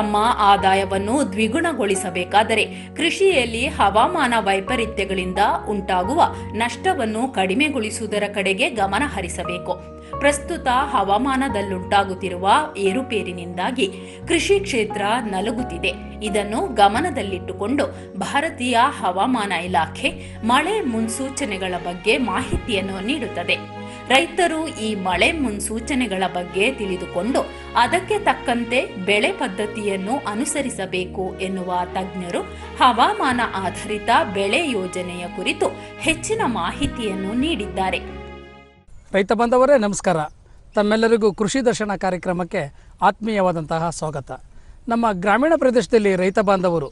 ತಮ್ಮ ಆದಾಯವನ್ನು ದ್ವಿಗುಣಗೊಳಿಸಬೇಕಾದರೆ ಕೃಷಿಯಲ್ಲಿ ಹವಾಮಾನ ವೈಪರೀತ್ಯಗಳಿಂದ ಉಂಟಾಗುವ ನಷ್ಟವನ್ನು ಕಡಿಮೆಗೊಳಿಸುವುದರ ಕಡೆಗೆ ಗಮನ ಹರಿಸಬೇಕು. ಪ್ರಸ್ತುತ ಹವಾಮಾನದಲ್ಲುಂಟಾಗುತ್ತಿರುವ ಏರುಪೇರಿನಿಂದಾಗಿ ಕೃಷಿ ಕ್ಷೇತ್ರ ನಲುಗುತ್ತಿದೆ. ಇದನ್ನು ಗಮನದಲ್ಲಿಟ್ಟುಕೊಂಡು ಭಾರತೀಯ ಹವಾಮಾನ ಇಲಾಖೆ ಮಳೆ ಮುನ್ಸೂಚನೆಗಳ ಬಗ್ಗೆ ಮಾಹಿತಿಯನ್ನು ನೀಡುತ್ತದೆ. ರೈತರು ಈ ಮಳೆ ಮುನ್ಸೂಚನೆಗಳ ಬಗ್ಗೆ ತಿಳಿದುಕೊಂಡು ಅದಕ್ಕೆ ತಕ್ಕಂತೆ ಬೆಳೆ ಪದ್ಧತಿಯನ್ನು ಅನುಸರಿಸಬೇಕು ಎನ್ನುವ ತಜ್ಞರು ಹವಾಮಾನ ಆಧಾರಿತ ಬೆಳೆ ಯೋಜನೆಯ ಕುರಿತು ಹೆಚ್ಚಿನ ಮಾಹಿತಿಯನ್ನು ನೀಡಿದ್ದಾರೆ. ರೈತ ಬಾಂಧವರೇ, ನಮಸ್ಕಾರ. ತಮ್ಮೆಲ್ಲರಿಗೂ ಕೃಷಿ ದರ್ಶನ ಕಾರ್ಯಕ್ರಮಕ್ಕೆ ಆತ್ಮೀಯವಾದಂತಹ ಸ್ವಾಗತ. ನಮ್ಮ ಗ್ರಾಮೀಣ ಪ್ರದೇಶದಲ್ಲಿ ರೈತ ಬಾಂಧವರು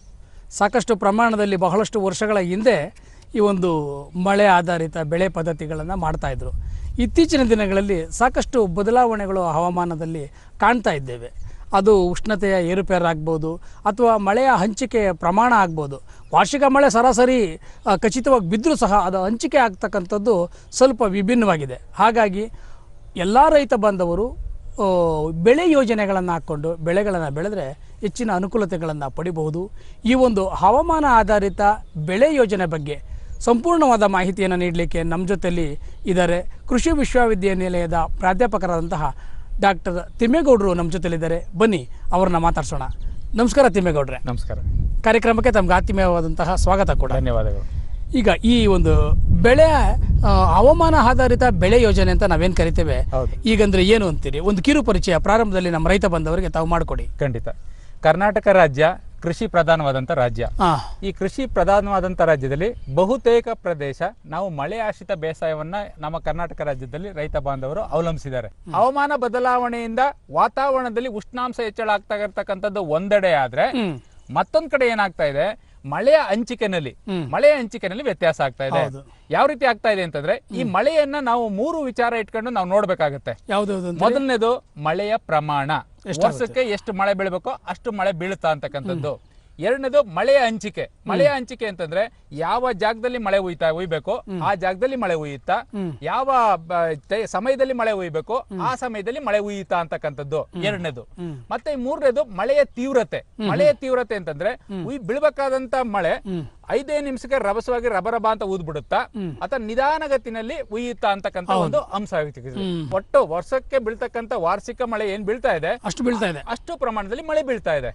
ಸಾಕಷ್ಟು ಪ್ರಮಾಣದಲ್ಲಿ ಬಹಳಷ್ಟು ವರ್ಷಗಳ ಹಿಂದೆ ಈ ಒಂದು ಮಳೆ ಆಧಾರಿತ ಬೆಳೆ ಪದ್ಧತಿಗಳನ್ನು ಮಾಡ್ತಾಯಿದ್ರು ಇತ್ತೀಚಿನ ದಿನಗಳಲ್ಲಿ ಸಾಕಷ್ಟು ಬದಲಾವಣೆಗಳು ಹವಾಮಾನದಲ್ಲಿ ಕಾಣ್ತಾ ಇದ್ದೇವೆ. ಅದು ಉಷ್ಣತೆಯ ಏರುಪೇರಾಗ್ಬೋದು ಅಥವಾ ಮಳೆಯ ಹಂಚಿಕೆಯ ಪ್ರಮಾಣ ಆಗ್ಬೋದು. ವಾರ್ಷಿಕ ಮಳೆ ಸರಾಸರಿ ಖಚಿತವಾಗಿ ಬಿದ್ದರೂ ಸಹ ಅದು ಹಂಚಿಕೆ ಆಗ್ತಕ್ಕಂಥದ್ದು ಸ್ವಲ್ಪ ವಿಭಿನ್ನವಾಗಿದೆ. ಹಾಗಾಗಿ ಎಲ್ಲ ರೈತ ಬಾಂಧವರು ಬೆಳೆ ಯೋಜನೆಗಳನ್ನು ಹಾಕ್ಕೊಂಡು ಬೆಳೆಗಳನ್ನು ಬೆಳೆದರೆ ಹೆಚ್ಚಿನ ಅನುಕೂಲತೆಗಳನ್ನು ಪಡಿಬಹುದು. ಈ ಒಂದು ಹವಾಮಾನ ಆಧಾರಿತ ಬೆಳೆ ಯೋಜನೆ ಬಗ್ಗೆ ಸಂಪೂರ್ಣವಾದ ಮಾಹಿತಿಯನ್ನು ನೀಡಲಿಕ್ಕೆ ನಮ್ಮ ಜೊತೆಯಲ್ಲಿ ಇದ್ದಾರೆ ಕೃಷಿ ವಿಶ್ವವಿದ್ಯಾನಿಲಯದ ಪ್ರಾಧ್ಯಾಪಕರಾದಂತಹ ಡಾಕ್ಟರ್ ತಿಮ್ಮೇಗೌಡರು ನಮ್ಮ ಜೊತೆಲಿದ್ದಾರೆ ಬನ್ನಿ ಅವ್ರನ್ನ ಮಾತಾಡ್ಸೋಣ. ನಮಸ್ಕಾರ ತಿಮ್ಮೇಗೌಡ್ರೆ. ನಮಸ್ಕಾರ. ಕಾರ್ಯಕ್ರಮಕ್ಕೆ ತಮ್ಗೆ ಆತ್ಮೀಯವಾದಂತಹ ಸ್ವಾಗತ ಕೂಡ. ಧನ್ಯವಾದಗಳು. ಈಗ ಈ ಒಂದು ಬೆಳೆ ಹವಾಮಾನ ಆಧಾರಿತ ಬೆಳೆ ಯೋಜನೆ ಅಂತ ನಾವೇನು ಕರಿತೇವೆ. ಈಗಂದ್ರೆ ಏನು ಅಂತೀರಿ? ಒಂದು ಕಿರು ಪರಿಚಯ ಪ್ರಾರಂಭದಲ್ಲಿ ನಮ್ಮ ರೈತ ಬಂದವರಿಗೆ ತಾವು ಮಾಡಿಕೊಡಿ. ಖಂಡಿತ. ಕರ್ನಾಟಕ ರಾಜ್ಯ ಕೃಷಿ ಪ್ರಧಾನವಾದಂಥ ರಾಜ್ಯ. ಈ ಕೃಷಿ ಪ್ರಧಾನವಾದಂಥ ರಾಜ್ಯದಲ್ಲಿ ಬಹುತೇಕ ಪ್ರದೇಶ ನಾವು ಮಳೆ ಆಶ್ರಿತ ಬೇಸಾಯವನ್ನ ನಮ್ಮ ಕರ್ನಾಟಕ ರಾಜ್ಯದಲ್ಲಿ ರೈತ ಬಾಂಧವರು ಅವಲಂಬಿಸಿದ್ದಾರೆ. ಹವಾಮಾನ ಬದಲಾವಣೆಯಿಂದ ವಾತಾವರಣದಲ್ಲಿ ಉಷ್ಣಾಂಶ ಹೆಚ್ಚಳ ಆಗ್ತಾ ಇರತಕ್ಕಂಥದ್ದು ಒಂದೆಡೆ ಆದ್ರೆ ಮತ್ತೊಂದ್ ಕಡೆ ಏನಾಗ್ತಾ ಇದೆ? ಮಳೆಯ ಹಂಚಿಕೆನಲ್ಲಿ. ಮಳೆಯ ಹಂಚಿಕೆನಲ್ಲಿ ವ್ಯತ್ಯಾಸ ಆಗ್ತಾ ಇದೆ. ಯಾವ ರೀತಿ ಆಗ್ತಾ ಇದೆ ಅಂತಂದ್ರೆ ಈ ಮಳೆಯನ್ನ ನಾವು ಮೂರು ವಿಚಾರ ಇಟ್ಕೊಂಡು ನಾವು ನೋಡ್ಬೇಕಾಗತ್ತೆ. ಮೊದಲನೇದು ಮಳೆಯ ಪ್ರಮಾಣ. ವರ್ಷಕ್ಕೆ ಎಷ್ಟು ಮಳೆ ಬೀಳಬೇಕೋ ಅಷ್ಟು ಮಳೆ ಬೀಳುತ್ತಾ ಅಂತಕ್ಕಂಥದ್ದು. ಎರಡನೇದು ಮಳೆಯ ಹಂಚಿಕೆ. ಮಳೆಯ ಹಂಚಿಕೆ ಅಂತಂದ್ರೆ ಯಾವ ಜಾಗದಲ್ಲಿ ಮಳೆ ಉಯ್ತಾ ಉಯ್ಬೇಕು ಆ ಜಾಗದಲ್ಲಿ ಮಳೆ ಉಯ್ಯುತ್ತಾ ಯಾವ ಸಮಯದಲ್ಲಿ ಮಳೆ ಉಯ್ಬೇಕು ಆ ಸಮಯದಲ್ಲಿ ಮಳೆ ಉಯ್ಯುತ್ತಾ ಅಂತಕ್ಕಂಥದ್ದು. ಎರಡನೇದು. ಮತ್ತೆ ಮೂರನೇದು ಮಳೆಯ ತೀವ್ರತೆ. ಮಳೆಯ ತೀವ್ರತೆ ಅಂತಂದ್ರೆ ಉಯ್ ಬೀಳ್ಬೇಕಾದಂತ ಮಳೆ ಐದೇ ನಿಮಿಷಕ್ಕೆ ರಭಸವಾಗಿ ರಬರಬ ಅಂತ ಊದ್ಬಿಡುತ್ತಾ ಅಥವಾ ನಿಧಾನಗತಿನಲ್ಲಿ ಉಯ್ಯುತ್ತಾ ಅಂತಕ್ಕಂಥ ಒಂದು ಅಂಶ. ಒಟ್ಟು ವರ್ಷಕ್ಕೆ ಬೀಳ್ತಕ್ಕಂಥ ವಾರ್ಷಿಕ ಮಳೆ ಏನ್ ಬೀಳ್ತಾ ಇದೆ? ಅಷ್ಟು ಬೀಳ್ತಾ ಇದೆ. ಅಷ್ಟು ಪ್ರಮಾಣದಲ್ಲಿ ಮಳೆ ಬೀಳ್ತಾ ಇದೆ.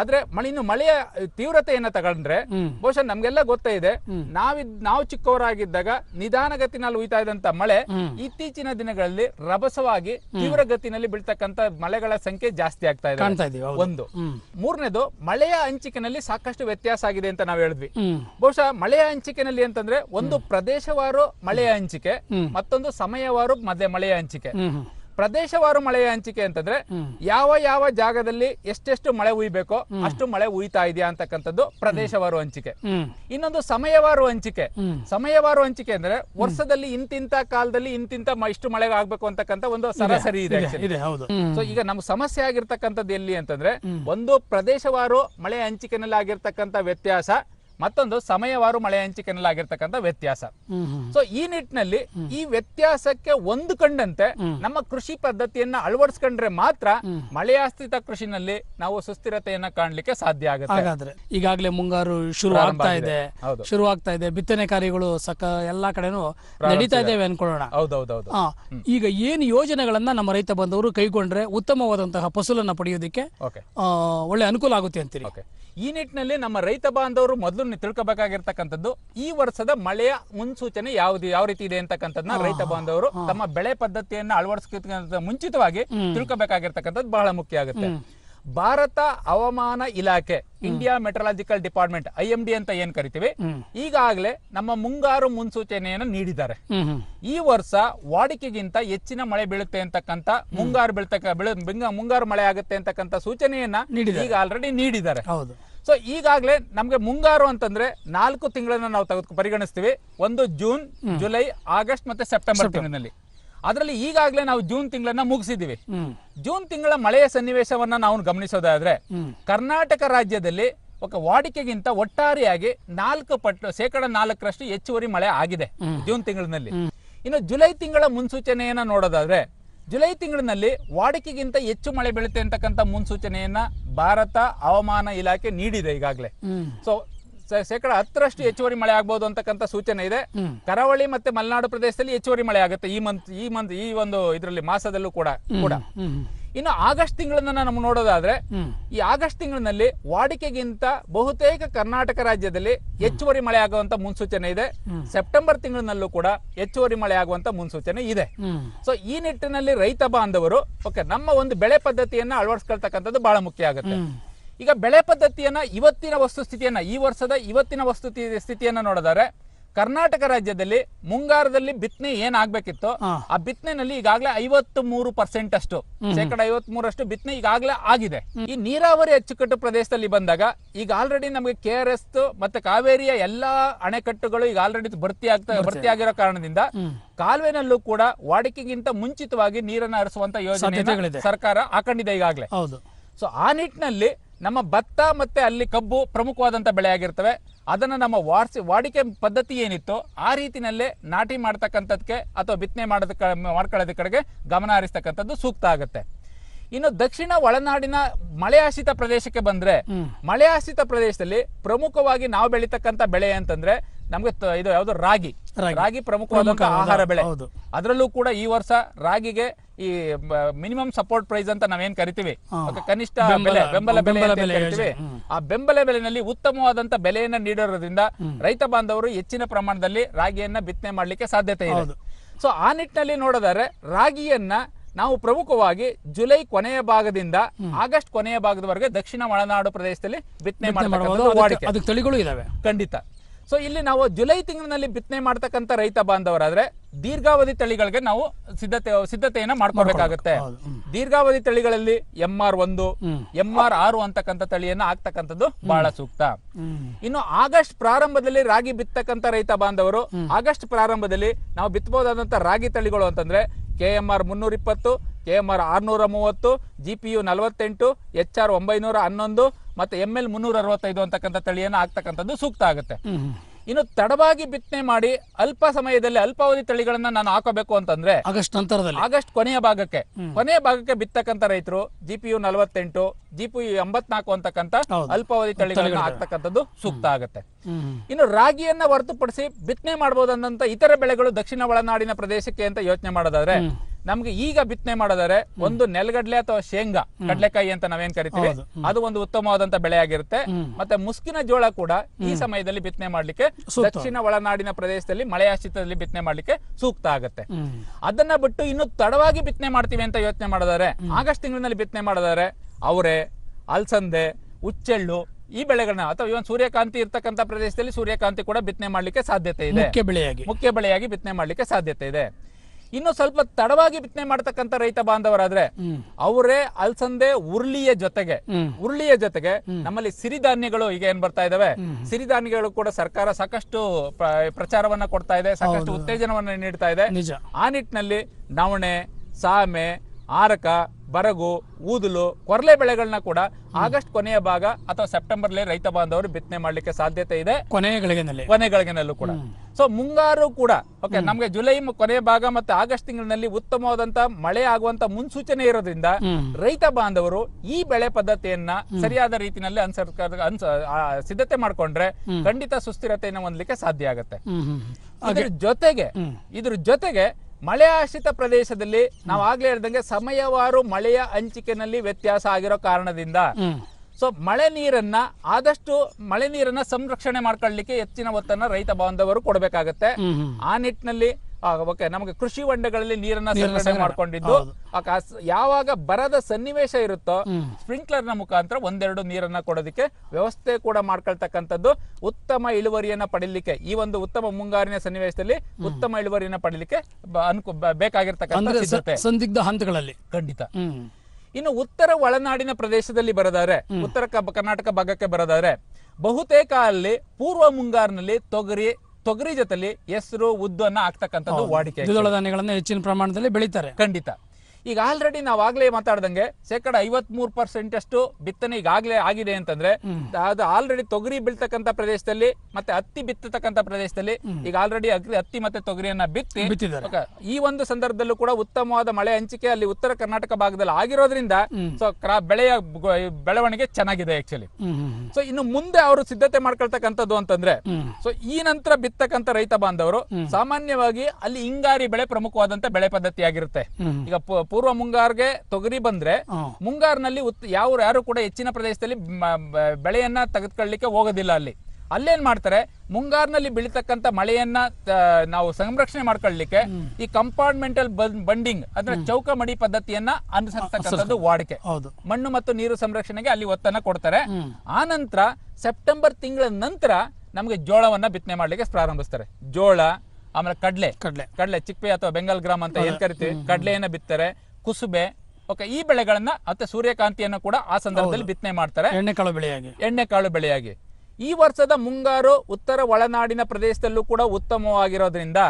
ಆದ್ರೆ ಮಳೆ ಇನ್ನು ಮಳೆಯ ತೀವ್ರತೆಯನ್ನ ತಗೊಂಡ್ರೆ ಬಹುಶಃ ನಮ್ಗೆಲ್ಲ ಗೊತ್ತೇ ಇದೆ. ನಾವಿದ್ ನಾವು ಚಿಕ್ಕವರಾಗಿದ್ದಾಗ ನಿಧಾನಗತಿನಲ್ಲಿ ಉಯ್ತಾ ಇದ್ದಂತ ಮಳೆ ಇತ್ತೀಚಿನ ದಿನಗಳಲ್ಲಿ ರಭಸವಾಗಿ ತೀವ್ರ ಗತಿನಲ್ಲಿ ಬೀಳ್ತಕ್ಕಂತ ಮಳೆಗಳ ಸಂಖ್ಯೆ ಜಾಸ್ತಿ ಆಗ್ತಾ ಇದೆ. ಒಂದು. ಮೂರನೇದು ಮಳೆಯ ಹಂಚಿಕೆನಲ್ಲಿ ಸಾಕಷ್ಟು ವ್ಯತ್ಯಾಸ ಆಗಿದೆ ಅಂತ ನಾವು ಹೇಳಿದ್ವಿ. ಬಹುಶಃ ಮಳೆಯ ಹಂಚಿಕೆನಲ್ಲಿ ಅಂತಂದ್ರೆ ಒಂದು ಪ್ರದೇಶವಾರು ಮಳೆಯ ಹಂಚಿಕೆ ಮತ್ತೊಂದು ಸಮಯವಾರು ಮದ್ಯ ಮಳೆಯ ಹಂಚಿಕೆ. ಪ್ರದೇಶವಾರು ಮಳೆಯ ಹಂಚಿಕೆ ಅಂತಂದ್ರೆ ಯಾವ ಯಾವ ಜಾಗದಲ್ಲಿ ಎಷ್ಟೆಷ್ಟು ಮಳೆ ಉಯ್ಬೇಕೋ ಅಷ್ಟು ಮಳೆ ಉಯ್ತಾ ಇದೆಯಾ ಅಂತಕ್ಕಂಥದ್ದು ಪ್ರದೇಶವಾರು ಹಂಚಿಕೆ. ಇನ್ನೊಂದು ಸಮಯವಾರು ಹಂಚಿಕೆ. ಸಮಯವಾರು ಹಂಚಿಕೆ ಅಂದ್ರೆ ವರ್ಷದಲ್ಲಿ ಇಂತಿಂತ ಕಾಲದಲ್ಲಿ ಇಂತಿಂತ ಇಷ್ಟು ಮಳೆ ಆಗ್ಬೇಕು ಅಂತಕ್ಕಂಥ ಒಂದು ಸರಾಸರಿ ಇದೆ ಸೊ ಈಗ ನಮ್ಗೆ ಸಮಸ್ಯೆ ಆಗಿರ್ತಕ್ಕಂಥದ್ದು ಎಲ್ಲಿ ಅಂತಂದ್ರೆ ಒಂದು ಪ್ರದೇಶವಾರು ಮಳೆ ಹಂಚಿಕೆನಲ್ಲಿ ಆಗಿರ್ತಕ್ಕಂಥ ವ್ಯತ್ಯಾಸ ಮತ್ತೊಂದು ಸಮಯವಾರು ಮಳೆ ಹಂಚಿಕೆ ಆಗಿರ್ತಕ್ಕಂಥ ವ್ಯತ್ಯಾಸ ಸೊ ಈ ನಿಟ್ಟಿನಲ್ಲಿ ಈ ವ್ಯತ್ಯಾಸಕ್ಕೆ ಒಂದು ಕಂಡಂತೆ ನಮ್ಮ ಕೃಷಿ ಪದ್ಧತಿಯನ್ನ ಅಳವಡಿಸ್ಕೊಂಡ್ರೆ ಮಾತ್ರ ಮಳೆಯಾಶ್ರಿತ ಕೃಷಿನಲ್ಲಿ ನಾವು ಸುಸ್ಥಿರತೆಯನ್ನ ಕಾಣಲಿಕ್ಕೆ ಸಾಧ್ಯ ಆಗುತ್ತೆ. ಹಾಗಾದ್ರೆ ಈಗಾಗಲೇ ಮುಂಗಾರು ಶುರು ಆಗ್ತಾ ಇದೆ. ಶುರು ಆಗ್ತಾ ಇದೆ. ಬಿತ್ತನೆ ಕಾರ್ಯಗಳು ಸಕ ಎಲ್ಲಾ ಕಡೆನೂ ನಡೀತಾ ಇದ್ದೇವೆ ಅನ್ಕೊಳ್ಳೋಣ. ಹೌದೌದೌದು. ಈಗ ಏನು ಯೋಜನೆಗಳನ್ನ ನಮ್ಮ ರೈತ ಬಂದವರು ಕೈಗೊಂಡ್ರೆ ಉತ್ತಮವಾದಂತಹ ಫಸಲನ್ನ ಪಡೆಯೋದಕ್ಕೆ ಒಳ್ಳೆ ಅನುಕೂಲ ಆಗುತ್ತೆ ಅಂತೀರಿ? ಈ ನಿಟ್ಟಿನಲ್ಲಿ ನಮ್ಮ ರೈತ ಬಾಂಧವರು ಮೊದಲು ತಿಳ್ಕೋಬೇಕಾಗಿರ್ತಕ್ಕಂಥದ್ದು ಈ ವರ್ಷದ ಮಳೆಯ ಮುನ್ಸೂಚನೆ ಯಾವ್ದು ಯಾವ ರೀತಿ ಇದೆ ಅಂತಕ್ಕಂಥದ್ದನ್ನ ರೈತ ಬಾಂಧವರು ತಮ್ಮ ಬೆಳೆ ಪದ್ಧತಿಯನ್ನ ಅಳವಡಿಸ್ಕೊಂತ ಮುಂಚಿತವಾಗಿ ತಿಳ್ಕೋಬೇಕಾಗಿರ್ತಕ್ಕಂಥದ್ದು ಬಹಳ ಮುಖ್ಯ ಆಗುತ್ತೆ. ಭಾರತ ಹವಾಮಾನ ಇಲಾಖೆ India meteorological department I M D ಅಂತ ಏನ್ ಕರಿತೀವಿ ಈಗಾಗಲೇ ನಮ್ಮ ಮುಂಗಾರು ಮುನ್ಸೂಚನೆಯನ್ನು ನೀಡಿದ್ದಾರೆ. ಈ ವರ್ಷ ವಾಡಿಕೆಗಿಂತ ಹೆಚ್ಚಿನ ಮಳೆ ಬೀಳುತ್ತೆ ಅಂತಕ್ಕಂಥ ಮುಂಗಾರು ಬೀಳ್ತಕ್ಕ ಮುಂಗಾರು ಮಳೆ ಆಗುತ್ತೆ ಅಂತಕ್ಕಂಥ ಸೂಚನೆಯನ್ನ ಈಗ ಆಲ್ರೆಡಿ ನೀಡಿದ್ದಾರೆ. ಹೌದು. ಸೊ ಈಗಾಗಲೇ ನಮಗೆ ಮುಂಗಾರು ಅಂತಂದ್ರೆ ನಾಲ್ಕು ತಿಂಗಳನ್ನ ನಾವು ತೆಗೆದು ಪರಿಗಣಿಸ್ತೀವಿ. ಒಂದು ಜೂನ್ ಜುಲೈ ಆಗಸ್ಟ್ ಮತ್ತೆ ಸೆಪ್ಟೆಂಬರ್ ತಿಂಗಳಲ್ಲಿ ಅದರಲ್ಲಿ ಈಗಾಗಲೇ ನಾವು ಜೂನ್ ತಿಂಗಳನ್ನ ಮುಗಿಸಿದೀವಿ. ಜೂನ್ ತಿಂಗಳ ಮಳೆಯ ಸನ್ನಿವೇಶವನ್ನ ನಾವು ಗಮನಿಸೋದಾದ್ರೆ ಕರ್ನಾಟಕ ರಾಜ್ಯದಲ್ಲಿ ఒక ವಾಡಿಕೆಗಿಂತ ಒಟ್ಟಾರೆಯಾಗಿ ನಾಲ್ಕು ಪಟ್ಟು ಶೇಕಡ ನಾಲ್ಕರಷ್ಟು ಹೆಚ್ಚುವರಿ ಮಳೆ ಆಗಿದೆ ಜೂನ್ ತಿಂಗಳಿನಲ್ಲಿ. ಇನ್ನು ಜುಲೈ ತಿಂಗಳ ಮುನ್ಸೂಚನೆಯನ್ನ ನೋಡೋದಾದ್ರೆ ಜುಲೈ ತಿಂಗಳಿನಲ್ಲಿ ವಾಡಿಕೆಗಿಂತ ಹೆಚ್ಚು ಮಳೆ ಬೀಳುತ್ತೆ ಅಂತಕ್ಕಂಥ ಮುನ್ಸೂಚನೆಯನ್ನ ಭಾರತ ಹವಾಮಾನ ಇಲಾಖೆ ನೀಡಿದೆ ಈಗಾಗಲೇ. ಸೊ ಶೇಕಡ ಹತ್ತರಷ್ಟು ಹೆಚ್ಚುವರಿ ಮಳೆ ಆಗ್ಬೋದು ಅಂತಕ್ಕಂಥ ಸೂಚನೆ ಇದೆ. ಕರಾವಳಿ ಮತ್ತೆ ಮಲೆನಾಡು ಪ್ರದೇಶದಲ್ಲಿ ಹೆಚ್ಚುವರಿ ಮಳೆ ಆಗುತ್ತೆ ಈ ಮಂತ್ ಈ ಮಂತ್ ಈ ಒಂದು ಇದರಲ್ಲಿ ಮಾಸದಲ್ಲೂ ಕೂಡ ಕೂಡ. ಇನ್ನು ಆಗಸ್ಟ್ ತಿಂಗಳನ್ನ ನಾವು ನೋಡೋದಾದ್ರೆ ಈ ಆಗಸ್ಟ್ ತಿಂಗಳಿನಲ್ಲಿ ವಾಡಿಕೆಗಿಂತ ಬಹುತೇಕ ಕರ್ನಾಟಕ ರಾಜ್ಯದಲ್ಲಿ ಹೆಚ್ಚುವರಿ ಮಳೆ ಆಗುವಂತ ಮುನ್ಸೂಚನೆ ಇದೆ. ಸೆಪ್ಟೆಂಬರ್ ತಿಂಗಳಿನಲ್ಲೂ ಕೂಡ ಹೆಚ್ಚುವರಿ ಮಳೆ ಆಗುವಂತ ಮುನ್ಸೂಚನೆ ಇದೆ. ಸೊ ಈ ನಿಟ್ಟಿನಲ್ಲಿ ರೈತ ಬಾಂಧವರು ಓಕೆ ನಮ್ಮ ಒಂದು ಬೆಳೆ ಪದ್ಧತಿಯನ್ನ ಅಳವಡಿಸ್ಕೊಳ್ತಕ್ಕಂಥದ್ದು ಬಹಳ ಮುಖ್ಯ ಆಗುತ್ತೆ. ಈಗ ಬೆಳೆ ಪದ್ಧತಿಯನ್ನ ಇವತ್ತಿನ ವಸ್ತುಸ್ಥಿತಿಯನ್ನ ಈ ವರ್ಷದ ಇವತ್ತಿನ ವಸ್ತು ಸ್ಥಿತಿಯನ್ನ ನೋಡಿದರೆ ಕರ್ನಾಟಕ ರಾಜ್ಯದಲ್ಲಿ ಮುಂಗಾರದಲ್ಲಿ ಬಿತ್ತನೆ ಏನಾಗಬೇಕಿತ್ತು. ಆ ಬಿತ್ತನೆನಲ್ಲಿ ಈಗಾಗಲೇ ಐವತ್ತು ಮೂರು ಪರ್ಸೆಂಟ್ ಅಷ್ಟು ಶೇಕಡ ಐವತ್ ಮೂರಷ್ಟು ಬಿತ್ತನೆ ಈಗಾಗಲೇ ಆಗಿದೆ. ಈ ನೀರಾವರಿ ಅಚ್ಚುಕಟ್ಟು ಪ್ರದೇಶದಲ್ಲಿ ಬಂದಾಗ ಈಗ ಆಲ್ರೆಡಿ ನಮಗೆ ಕೆ ಆರ್ ಎಸ್ ಮತ್ತೆ ಕಾವೇರಿಯ ಎಲ್ಲಾ ಅಣೆಕಟ್ಟುಗಳು ಈಗ ಆಲ್ರೆಡಿ ಭರ್ತಿ ಆಗ್ತಾ ಭರ್ತಿ ಆಗಿರೋ ಕಾರಣದಿಂದ ಕಾಲುವೆನಲ್ಲೂ ಕೂಡ ವಾಡಿಕೆಗಿಂತ ಮುಂಚಿತವಾಗಿ ನೀರನ್ನು ಹರಿಸುವಂತ ಯೋಜನೆ ಸರ್ಕಾರ ಹಾಕೊಂಡಿದೆ ಈಗಾಗಲೇ. ಸೊ ಆ ನಿಟ್ಟಿನಲ್ಲಿ ನಮ್ಮ ಭತ್ತ ಮತ್ತೆ ಅಲ್ಲಿ ಕಬ್ಬು ಪ್ರಮುಖವಾದಂತ ಬೆಳೆ ಆಗಿರ್ತವೆ. ಅದನ್ನ ನಮ್ಮ ವಾರ್ಸಿ ವಾಡಿಕೆ ಪದ್ಧತಿ ಏನಿತ್ತು ಆ ರೀತಿನಲ್ಲೇ ನಾಟಿ ಮಾಡ್ತಕ್ಕಂಥದ್ಕೆ ಅಥವಾ ಬಿತ್ತನೆ ಮಾಡೋದ ಮಾಡ್ಕೊಳ್ಳೋದ ಕಡೆಗೆ ಗಮನ ಹರಿಸ್ತಕ್ಕಂಥದ್ದು ಸೂಕ್ತ ಆಗುತ್ತೆ. ಇನ್ನು ದಕ್ಷಿಣ ಒಳನಾಡಿನ ಮಳೆ ಆಶ್ರಿತ ಪ್ರದೇಶಕ್ಕೆ ಬಂದ್ರೆ ಮಳೆ ಆಶ್ರಿತ ಪ್ರದೇಶದಲ್ಲಿ ಪ್ರಮುಖವಾಗಿ ನಾವು ಬೆಳೀತಕ್ಕಂಥ ಬೆಳೆ ಅಂತಂದ್ರೆ ನಮ್ಗೆ ಇದು ಯಾವುದು? ರಾಗಿ. ರಾಗಿ. ಪ್ರಮುಖವಾದಂತಹ ಆಹಾರ ಬೆಳೆ. ಅದರಲ್ಲೂ ಕೂಡ ಈ ವರ್ಷ ರಾಗಿಗೆ ಈ ಮಿನಿಮಮ್ ಸಪೋರ್ಟ್ ಪ್ರೈಸ್ ಅಂತ ನಾವೇನ್ ಕರಿತೀವಿ? ಕನಿಷ್ಠ ಬೆಂಬಲ- ಬೆಲೆ ಬೆಂಬಲ ಬೆಲೆ ಕರಿತೀವಿ. ಆ ಬೆಂಬಲ ಬೆಲೆನಲ್ಲಿ ಉತ್ತಮವಾದಂತ ಬೆಲೆಯನ್ನ ನೀಡಿರೋದ್ರಿಂದ ರೈತ ಬಾಂಧವರು ಹೆಚ್ಚಿನ ಪ್ರಮಾಣದಲ್ಲಿ ರಾಗಿಯನ್ನ ಬಿತ್ತನೆ ಮಾಡ್ಲಿಕ್ಕೆ ಸಾಧ್ಯತೆ ಇದೆ. ಸೊ ಆ ನಿಟ್ಟಿನಲ್ಲಿ ನೋಡಿದರೆ ರಾಗಿಯನ್ನ ನಾವು ಪ್ರಮುಖವಾಗಿ ಜುಲೈ ಕೊನೆಯ ಭಾಗದಿಂದ ಆಗಸ್ಟ್ ಕೊನೆಯ ಭಾಗದವರೆಗೆ ದಕ್ಷಿಣ ಒಳನಾಡು ಪ್ರದೇಶದಲ್ಲಿ ಬಿತ್ತನೆ ಅದಕ್ಕೆ ತಳಿಗಳು ಇದಾವೆ. ಖಂಡಿತ. ಸೊ ಇಲ್ಲಿ ನಾವು ಜುಲೈ ತಿಂಗಳಿನಲ್ಲಿ ಬಿತ್ತನೆ ಮಾಡ್ತಕ್ಕಂಥ ರೈತ ಬಾಂಧವರಾದ್ರೆ ದೀರ್ಘಾವಧಿ ತಳಿಗಳಿಗೆ ನಾವು ಸಿದ್ಧತೆ ಸಿದ್ಧತೆಯನ್ನ ಮಾಡ್ಕೋಬೇಕಾಗತ್ತೆ. ದೀರ್ಘಾವಧಿ ತಳಿಗಳಲ್ಲಿ ಎಂ ಆರ್ ಒಂದು. ಎಂ ಆರ್ ಆರು ಅಂತಕ್ಕಂಥ ತಳಿಯನ್ನ ಹಾಕ್ತಕ್ಕಂಥದ್ದು ಬಹಳ ಸೂಕ್ತ. ಇನ್ನು ಆಗಸ್ಟ್ ಪ್ರಾರಂಭದಲ್ಲಿ ರಾಗಿ ಬಿತ್ತಕ್ಕಂಥ ರೈತ ಬಾಂಧವರು ಆಗಸ್ಟ್ ಪ್ರಾರಂಭದಲ್ಲಿ ನಾವು ಬಿತ್ತಬಹುದಾದಂಥ ರಾಗಿ ತಳಿಗಳು ಅಂತಂದ್ರೆ ಕೆ ಎಂ ಆರ್ ಮುನ್ನೂರ ಇಪ್ಪತ್ತು ಕೆ ಎಂ ಆರ್ ಆರ್ನೂರ ಮೂವತ್ತು ಜಿ ಪಿ ಯು ನಲವತ್ತೆಂಟು ಎಚ್ ಆರ್ ಒಂಬೈನೂರ ಹನ್ನೊಂದು ಮತ್ತೆ ಎಂ ಎಲ್ ಮುನ್ನೂರ ಅರವತ್ತೈದು ಅಂತಕ್ಕಂಥ ತಳಿಯನ್ನು ಆಗ್ತಕ್ಕಂಥದ್ದು ಸೂಕ್ತ ಆಗುತ್ತೆ. ಇನ್ನು ತಡವಾಗಿ ಬಿತ್ತನೆ ಮಾಡಿ ಅಲ್ಪ ಸಮಯದಲ್ಲಿ ಅಲ್ಪಾವಧಿ ತಳಿಗಳನ್ನ ನಾನು ಹಾಕೋಬೇಕು ಅಂತಂದ್ರೆ ಆಗಸ್ಟ್ ನಂತರದಲ್ಲಿ. ಆಗಸ್ಟ್ ಕೊನೆಯ ಭಾಗಕ್ಕೆ ಕೊನೆಯ ಭಾಗಕ್ಕೆ ಬಿತ್ತಕ್ಕಂತ ರೈತರು ಜಿ ಪಿ ಯು ನಲವತ್ತೆಂಟು ಜಿ ಪಿ ಯು ಎಂಬತ್ನಾಲ್ಕು ಅಂತಕ್ಕಂಥ. ಅಲ್ಪಾವಧಿ ತಳಿಗಳನ್ನ ಹಾಕ್ತಕ್ಕಂಥದ್ದು ಸೂಕ್ತ ಆಗುತ್ತೆ. ಇನ್ನು ರಾಗಿಯನ್ನ ಹೊರತುಪಡಿಸಿ ಬಿತ್ತನೆ ಮಾಡಬಹುದಂತ ಇತರ ಬೆಳೆಗಳು ದಕ್ಷಿಣ ಒಳನಾಡಿನ ಪ್ರದೇಶಕ್ಕೆ ಅಂತ ಯೋಚನೆ ಮಾಡೋದಾದ್ರೆ ನಮ್ಗೆ ಈಗ ಬಿತ್ತನೆ ಮಾಡಿದರೆ ಒಂದು ನೆಲಗಡ್ಲೆ ಅಥವಾ ಶೇಂಗಾ ಕಡ್ಲೆಕಾಯಿ ಅಂತ ನಾವೇನ್ ಕರಿತೀವಿ. ಅದು ಒಂದು ಉತ್ತಮವಾದಂತ ಬೆಳೆ ಆಗಿರುತ್ತೆ ಮತ್ತೆ ಮುಸ್ಕಿನ ಜೋಳ ಕೂಡ ಈ ಸಮಯದಲ್ಲಿ ಬಿತ್ತನೆ ಮಾಡ್ಲಿಕ್ಕೆ ದಕ್ಷಿಣ ಒಳನಾಡಿನ ಪ್ರದೇಶದಲ್ಲಿ ಮಳೆಯಾಶ್ರಿತದಲ್ಲಿ ಬಿತ್ತನೆ ಮಾಡ್ಲಿಕ್ಕೆ ಸೂಕ್ತ ಆಗುತ್ತೆ. ಅದನ್ನ ಬಿಟ್ಟು ಇನ್ನು ತಡವಾಗಿ ಬಿತ್ತನೆ ಮಾಡ್ತೀವಿ ಅಂತ ಯೋಚನೆ ಮಾಡಿದಾರೆ ಆಗಸ್ಟ್ ತಿಂಗಳಿನಲ್ಲಿ ಬಿತ್ತನೆ ಮಾಡಿದಾರೆ ಅವರೆ ಅಲ್ಸಂದೆ ಉಚ್ಚೆಳ್ಳು ಈ ಬೆಳೆಗಳನ್ನ ಅಥವಾ ಇವನ್ ಸೂರ್ಯಕಾಂತಿ ಇರ್ತಕ್ಕಂಥ ಪ್ರದೇಶದಲ್ಲಿ ಸೂರ್ಯಕಾಂತಿ ಕೂಡ ಬಿತ್ತನೆ ಮಾಡ್ಲಿಕ್ಕೆ ಸಾಧ್ಯತೆ ಇದೆ. ಮುಖ್ಯ ಬೆಳೆಯಾಗಿ. ಮುಖ್ಯ ಬೆಳೆಯಾಗಿ ಬಿತ್ತನೆ ಮಾಡ್ಲಿಕ್ಕೆ ಸಾಧ್ಯತೆ ಇದೆ. ಇನ್ನು ಸ್ವಲ್ಪ ತಡವಾಗಿ ಬಿತ್ತನೆ ಮಾಡತಕ್ಕಂತ ರೈತ ಬಾಂಧವರಾದ್ರೆ ಅವರೇ ಅಲ್ಸಂದೆ ಉರುಳಿಯ ಜೊತೆಗೆ ಉರುಳಿಯ ಜೊತೆಗೆ ನಮ್ಮಲ್ಲಿ ಸಿರಿಧಾನ್ಯಗಳು ಈಗ ಏನ್ ಬರ್ತಾ ಇದಾವೆ? ಸಿರಿಧಾನ್ಯಗಳು ಕೂಡ ಸರ್ಕಾರ ಸಾಕಷ್ಟು ಪ್ರಚಾರವನ್ನ ಕೊಡ್ತಾ ಇದೆ ಸಾಕಷ್ಟು ಉತ್ತೇಜನವನ್ನ ನೀಡ್ತಾ ಇದೆ. ಆ ನಿಟ್ಟಿನಲ್ಲಿ ನವಣೆ ಸಾಮೆ ಆರಕ ಬರಗು ಊದಲು ಕೊರಲೆ ಬೆಳೆಗಳನ್ನ ಕೂಡ ಆಗಸ್ಟ್ ಕೊನೆಯ ಭಾಗ ಅಥವಾ ಸೆಪ್ಟೆಂಬರ್ ರೈತ ಬಾಂಧವರು ಬಿತ್ತನೆ ಮಾಡಲಿಕ್ಕೆ ಸಾಧ್ಯತೆ ಇದೆ. ಕೊನೆಗಳಿಗೆನಲ್ಲೂ. ಕೂಡ. ಸೊ ಮುಂಗಾರು ಕೂಡ ಓಕೆ ನಮ್ಗೆ ಜುಲೈ ಕೊನೆಯ ಭಾಗ ಮತ್ತೆ ಆಗಸ್ಟ್ ತಿಂಗಳಿನಲ್ಲಿ ಉತ್ತಮವಾದಂತ ಮಳೆ ಆಗುವಂತ ಮುನ್ಸೂಚನೆ ಇರೋದ್ರಿಂದ ರೈತ ಬಾಂಧವರು ಈ ಬೆಳೆ ಪದ್ಧತಿಯನ್ನ ಸರಿಯಾದ ರೀತಿಯಲ್ಲಿ ಅನ್ಸರ್ ಸಿದ್ಧತೆ ಮಾಡ್ಕೊಂಡ್ರೆ ಖಂಡಿತ ಸುಸ್ಥಿರತೆಯನ್ನು ಹೊಂದಲಿಕ್ಕೆ ಸಾಧ್ಯ ಆಗುತ್ತೆ. ಇದ್ರ ಜೊತೆಗೆ ಇದ್ರ ಜೊತೆಗೆ ಮಳೆ ಆಶ್ರಿತ ಪ್ರದೇಶದಲ್ಲಿ ನಾವು ಆಗ್ಲೇ ಹೇಳ್ದಂಗೆ ಸಮಯವಾರು ಮಳೆಯ ಹಂಚಿಕೆನಲ್ಲಿ ವ್ಯತ್ಯಾಸ ಆಗಿರೋ ಕಾರಣದಿಂದ. ಸೊ ಮಳೆ ನೀರನ್ನ ಆದಷ್ಟು ಮಳೆ ನೀರನ್ನ ಸಂರಕ್ಷಣೆ ಮಾಡ್ಕೊಳ್ಳಿಕ್ಕೆ ಹೆಚ್ಚಿನ ಒತ್ತನ್ನ ರೈತ ಬಾಂಧವರು ಕೊಡಬೇಕಾಗತ್ತೆ. ಆ ನಿಟ್ಟಿನಲ್ಲಿ ಓಕೆ ನಮಗೆ ಕೃಷಿ ಹೊಂಡಗಳಲ್ಲಿ ನೀರನ್ನ ಸಂಗ್ರಹಣೆ. ಮಾಡ್ಕೊಂಡಿದ್ದು. ಯಾವಾಗ ಬರದ ಸನ್ನಿವೇಶ ಇರುತ್ತೋ. ಸ್ಪ್ರಿಂಕ್ಲರ್ನ ಮುಖಾಂತರ ಒಂದೆರಡು ನೀರನ್ನ ಕೊಡೋದಕ್ಕೆ ವ್ಯವಸ್ಥೆ ಕೂಡ ಮಾಡ್ಕೊಳ್ತಕ್ಕಂಥದ್ದು ಉತ್ತಮ ಇಳುವರಿಯನ್ನ ಪಡಿಲಿಕ್ಕೆ ಈ ಒಂದು ಉತ್ತಮ ಮುಂಗಾರಿನ ಸನ್ನಿವೇಶದಲ್ಲಿ ಉತ್ತಮ ಇಳುವರಿಯನ್ನ ಪಡಿಲಿಕ್ಕೆ ಬೇಕಾಗಿರ್ತಕ್ಕಂಥ ಸಂದಿಗ್ಧ ಹಂತಗಳಲ್ಲಿ. ಖಂಡಿತ. ಇನ್ನು ಉತ್ತರ ಒಳನಾಡಿನ ಪ್ರದೇಶದಲ್ಲಿ ಬರೋದಾದ್ರೆ ಉತ್ತರ ಕರ್ನಾಟಕ ಭಾಗಕ್ಕೆ ಬರೋದಾದ್ರೆ ಬಹುತೇಕ ಅಲ್ಲಿ ಪೂರ್ವ ಮುಂಗಾರಿನಲ್ಲಿ ತೊಗರಿ ತೊಗರಿ ಜೊತೆಲಿ ಹೆಸರು ಉದ್ದನ್ನ ಹಾಕ್ತಕ್ಕಂಥದ್ದು ವಾಡಿಕೆ ದ್ವಿದಳ ಧಾನ್ಯಗಳನ್ನ ಹೆಚ್ಚಿನ ಪ್ರಮಾಣದಲ್ಲಿ ಬೆಳೀತಾರೆ. ಖಂಡಿತ. ಈಗ ಆಲ್ರೆಡಿ ನಾವು ಆಗ್ಲೇ ಮಾತಾಡ್ದಂಗೆ ಶೇಕಡ ಐವತ್ ಮೂರ್ ಪರ್ಸೆಂಟ್ ಅಷ್ಟು ಬಿತ್ತನೆ ಈಗಾಗಲೇ ಆಗಿದೆ ಅಂತಂದ್ರೆ ಅದು ಆಲ್ರೆಡಿ ತೊಗರಿ ಬೀಳ್ತಕ್ಕಂತ ಪ್ರದೇಶದಲ್ಲಿ ಮತ್ತೆ ಹತ್ತಿ ಬಿತ್ತತಕ್ಕಂತ ಪ್ರದೇಶದಲ್ಲಿ ಈಗ ಆಲ್ರೆಡಿ ಹತ್ತಿ ಮತ್ತೆ ತೊಗರಿಯನ್ನ ಬಿತ್ತಿ ಈ ಒಂದು ಸಂದರ್ಭದಲ್ಲೂ ಕೂಡ ಉತ್ತಮವಾದ ಮಳೆ ಹಂಚಿಕೆ ಅಲ್ಲಿ ಉತ್ತರ ಕರ್ನಾಟಕ ಭಾಗದಲ್ಲಿ ಆಗಿರೋದ್ರಿಂದ ಸೊ ಕ್ರಾ ಬೆಳೆಯ ಬೆಳವಣಿಗೆ ಚೆನ್ನಾಗಿದೆ ಆಕ್ಚುಲಿ. ಸೊ ಇನ್ನು ಮುಂದೆ ಅವರು ಸಿದ್ಧತೆ ಮಾಡ್ಕೊಳ್ತಕ್ಕಂಥದ್ದು ಅಂತಂದ್ರೆ. ಸೊ ಈ ನಂತರ ಬಿತ್ತಕ್ಕಂತ ರೈತ ಬಾಂಧವರು ಸಾಮಾನ್ಯವಾಗಿ ಅಲ್ಲಿ ಹಿಂಗಾರಿ ಬೆಳೆ ಪ್ರಮುಖವಾದಂತ ಬೆಳೆ ಪದ್ಧತಿ ಆಗಿರುತ್ತೆ. ಈಗ ಪೂರ್ವ ಮುಂಗಾರ್ಗೆ ತೊಗರಿ ಬಂದ್ರೆ. ಮುಂಗಾರಿನಲ್ಲಿ ಯಾವ ಯಾರು ಕೂಡ ಹೆಚ್ಚಿನ ಪ್ರದೇಶದಲ್ಲಿ ಬೆಳೆಯನ್ನ ತೆಗೆದುಕೊಳ್ಳಲಿಕ್ಕೆ ಹೋಗೋದಿಲ್ಲ ಅಲ್ಲಿ. ಅಲ್ಲೇನ್ ಮಾಡ್ತಾರೆ? ಮುಂಗಾರಿನಲ್ಲಿ ಬೀಳ್ತಕ್ಕಂತ ಮಳೆಯನ್ನ ನಾವು ಸಂರಕ್ಷಣೆ ಮಾಡ್ಕೊಳ್ಳಿಕ್ಕೆ ಈ ಕಂಪಾರ್ಟ್ಮೆಂಟಲ್ ಬಂಡಿಂಗ್ ಅಂದ್ರೆ ಚೌಕ ಮಡಿ ಪದ್ಧತಿಯನ್ನ ಅನುಸರಿಸತಕ್ಕಂಥದ್ದು ವಾಡಿಕೆ. ಹೌದು. ಮಣ್ಣು ಮತ್ತು ನೀರು ಸಂರಕ್ಷಣೆಗೆ ಅಲ್ಲಿ ಒತ್ತನ್ನ ಕೊಡ್ತಾರೆ. ಆ ನಂತರ ಸೆಪ್ಟೆಂಬರ್ ತಿಂಗಳ ನಂತರ ನಮಗೆ ಜೋಳವನ್ನ ಬಿತ್ತನೆ ಮಾಡ್ಲಿಕ್ಕೆ ಪ್ರಾರಂಭಿಸ್ತಾರೆ. ಜೋಳ ಆಮೇಲೆ ಕಡಲೆ. ಕಡಲೆ. ಕಡಲೆ ಚಿಕ್ಪೆ ಅಥವಾ ಬೆಂಗಾಲ್ ಗ್ರಾಮ್ ಅಂತ ಏನ್ ಕರಿತೀವಿ? ಕಡಲೆಯನ್ನ ಬಿತ್ತಾರೆ ಕುಸುಬೆ. ಓಕೆ ಈ ಬೆಳೆಗಳನ್ನ ಮತ್ತೆ ಸೂರ್ಯಕಾಂತಿಯನ್ನು ಕೂಡ ಆ ಸಂದರ್ಭದಲ್ಲಿ ಬಿತ್ತನೆ ಮಾಡ್ತಾರೆ. ಎಣ್ಣೆಕಾಳು ಬೆಳೆಯಾಗಿ. ಎಣ್ಣೆಕಾಳು ಬೆಳೆಯಾಗಿ. ಈ ವರ್ಷದ ಮುಂಗಾರು ಉತ್ತರ ಒಳನಾಡಿನ ಪ್ರದೇಶದಲ್ಲೂ ಕೂಡ ಉತ್ತಮವಾಗಿರೋದ್ರಿಂದ.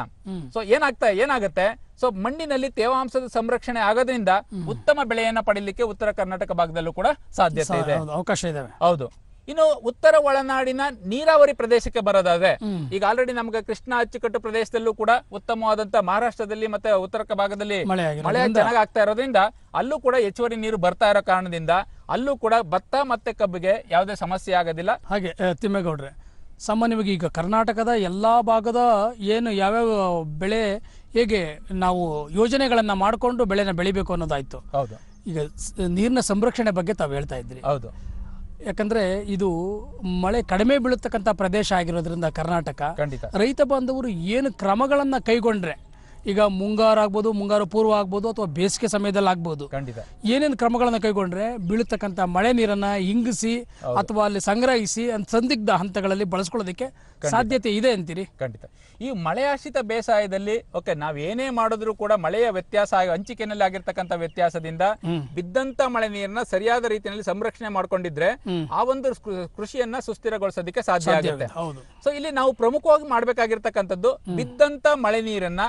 ಸೊ ಏನಾಗ್ತಾ ಏನಾಗುತ್ತೆ? ಸೊ ಮಣ್ಣಿನಲ್ಲಿ ತೇವಾಂಶದ ಸಂರಕ್ಷಣೆ ಆಗೋದ್ರಿಂದ ಉತ್ತಮ ಬೆಳೆಯನ್ನ ಪಡಿಲಿಕ್ಕೆ ಉತ್ತರ ಕರ್ನಾಟಕ ಭಾಗದಲ್ಲೂ ಕೂಡ ಸಾಧ್ಯತೆ ಇದೆ. ಅವಕಾಶ ಇದೆ ಹೌದು. ಇನ್ನು ಉತ್ತರ ಒಳನಾಡಿನ ನೀರಾವರಿ ಪ್ರದೇಶಕ್ಕೆ ಬರೋದಾದ್ರೆ ಈಗ ಆಲ್ರೆಡಿ ನಮ್ಗೆ ಕೃಷ್ಣ ಅಚ್ಚುಕಟ್ಟು ಪ್ರದೇಶದಲ್ಲೂ ಕೂಡ ಉತ್ತಮವಾದಂತ ಮಹಾರಾಷ್ಟ್ರದಲ್ಲಿ ಮತ್ತೆ ಉತ್ತರ ಭಾಗದಲ್ಲಿ ಮಳೆ ಚೆನ್ನಾಗಿ ಆಗ್ತಾ ಇರೋದ್ರಿಂದ ಅಲ್ಲೂ ಕೂಡ ಹೆಚ್ಚುವರಿ ನೀರು ಬರ್ತಾ ಇರೋ ಕಾರಣದಿಂದ ಅಲ್ಲೂ ಕೂಡ ಭತ್ತ ಮತ್ತೆ ಕಬ್ಬಿಗೆ ಯಾವುದೇ ಸಮಸ್ಯೆ ಆಗೋದಿಲ್ಲ. ಹಾಗೆ ತಿಮ್ಮೇಗೌಡ್ರೆ ಸಾಮಾನ್ಯವಾಗಿ ಈಗ ಕರ್ನಾಟಕದ ಎಲ್ಲ ಭಾಗದ ಏನು ಯಾವ್ಯಾವ ಬೆಳೆ ಹೇಗೆ ನಾವು ಯೋಜನೆಗಳನ್ನ ಮಾಡಿಕೊಂಡು ಬೆಳೆನ ಬೆಳಿಬೇಕು ಅನ್ನೋದಾಯ್ತು. ಹೌದು. ಈಗ ನೀರಿನ ಸಂರಕ್ಷಣೆ ಬಗ್ಗೆ ತಾವು ಹೇಳ್ತಾ ಇದ್ರಿ. ಹೌದು. ಯಾಕಂದ್ರೆ ಇದು ಮಳೆ ಕಡಿಮೆ ಬೀಳತಕ್ಕಂಥ ಪ್ರದೇಶ ಆಗಿರೋದ್ರಿಂದ ಕರ್ನಾಟಕ. ಖಂಡಿತ. ರೈತ ಬಾಂಧವರು ಏನು ಕ್ರಮಗಳನ್ನು ಕೈಗೊಂಡ್ರೆ ಈಗ ಮುಂಗಾರು ಆಗ್ಬೋದು ಮುಂಗಾರು ಪೂರ್ವ ಆಗ್ಬೋದು ಅಥವಾ ಬೇಸಿಗೆ ಸಮಯದಲ್ಲಿ ಆಗ್ಬೋದು. ಖಂಡಿತ. ಏನೇನು ಕ್ರಮಗಳನ್ನು ಕೈಗೊಂಡ್ರೆ ಬೀಳತಕ್ಕಂಥ ಮಳೆ ನೀರನ್ನ ಇಂಗಿಸಿ ಅಥವಾ ಅಲ್ಲಿ ಸಂಗ್ರಹಿಸಿ ಅಂತ ಸಂದಿಗ್ಧ ಹಂತಗಳಲ್ಲಿ ಬಳಸ್ಕೊಳ್ಳೋದಕ್ಕೆ ಸಾಧ್ಯತೆ ಇದೆ ಅಂತೀರಿ? ಖಂಡಿತ. ಈ ಮಳೆಯಾಶ್ರಿತ ಬೇಸಾಯದಲ್ಲಿ ಓಕೆ ನಾವ್ ಏನೇ ಮಾಡಿದ್ರು ಕೂಡ ಮಳೆಯ ವ್ಯತ್ಯಾಸ ಹಂಚಿಕೆನಲ್ಲಿ ಆಗಿರ್ತಕ್ಕಂಥ ವ್ಯತ್ಯಾಸದಿಂದ ಬಿದ್ದಂತ ಮಳೆ ನೀರನ್ನ ಸರಿಯಾದ ರೀತಿಯಲ್ಲಿ ಸಂರಕ್ಷಣೆ ಮಾಡ್ಕೊಂಡಿದ್ರೆ ಆ ಒಂದು ಕೃಷಿಯನ್ನ ಸುಸ್ಥಿರಗೊಳಿಸೋದಕ್ಕೆ ಸಾಧ್ಯ ಆಗುತ್ತೆ. ಸೊ ಇಲ್ಲಿ ನಾವು ಪ್ರಮುಖವಾಗಿ ಮಾಡ್ಬೇಕಾಗಿರ್ತಕ್ಕಂಥದ್ದು ಬಿದ್ದಂತ ಮಳೆ ನೀರನ್ನ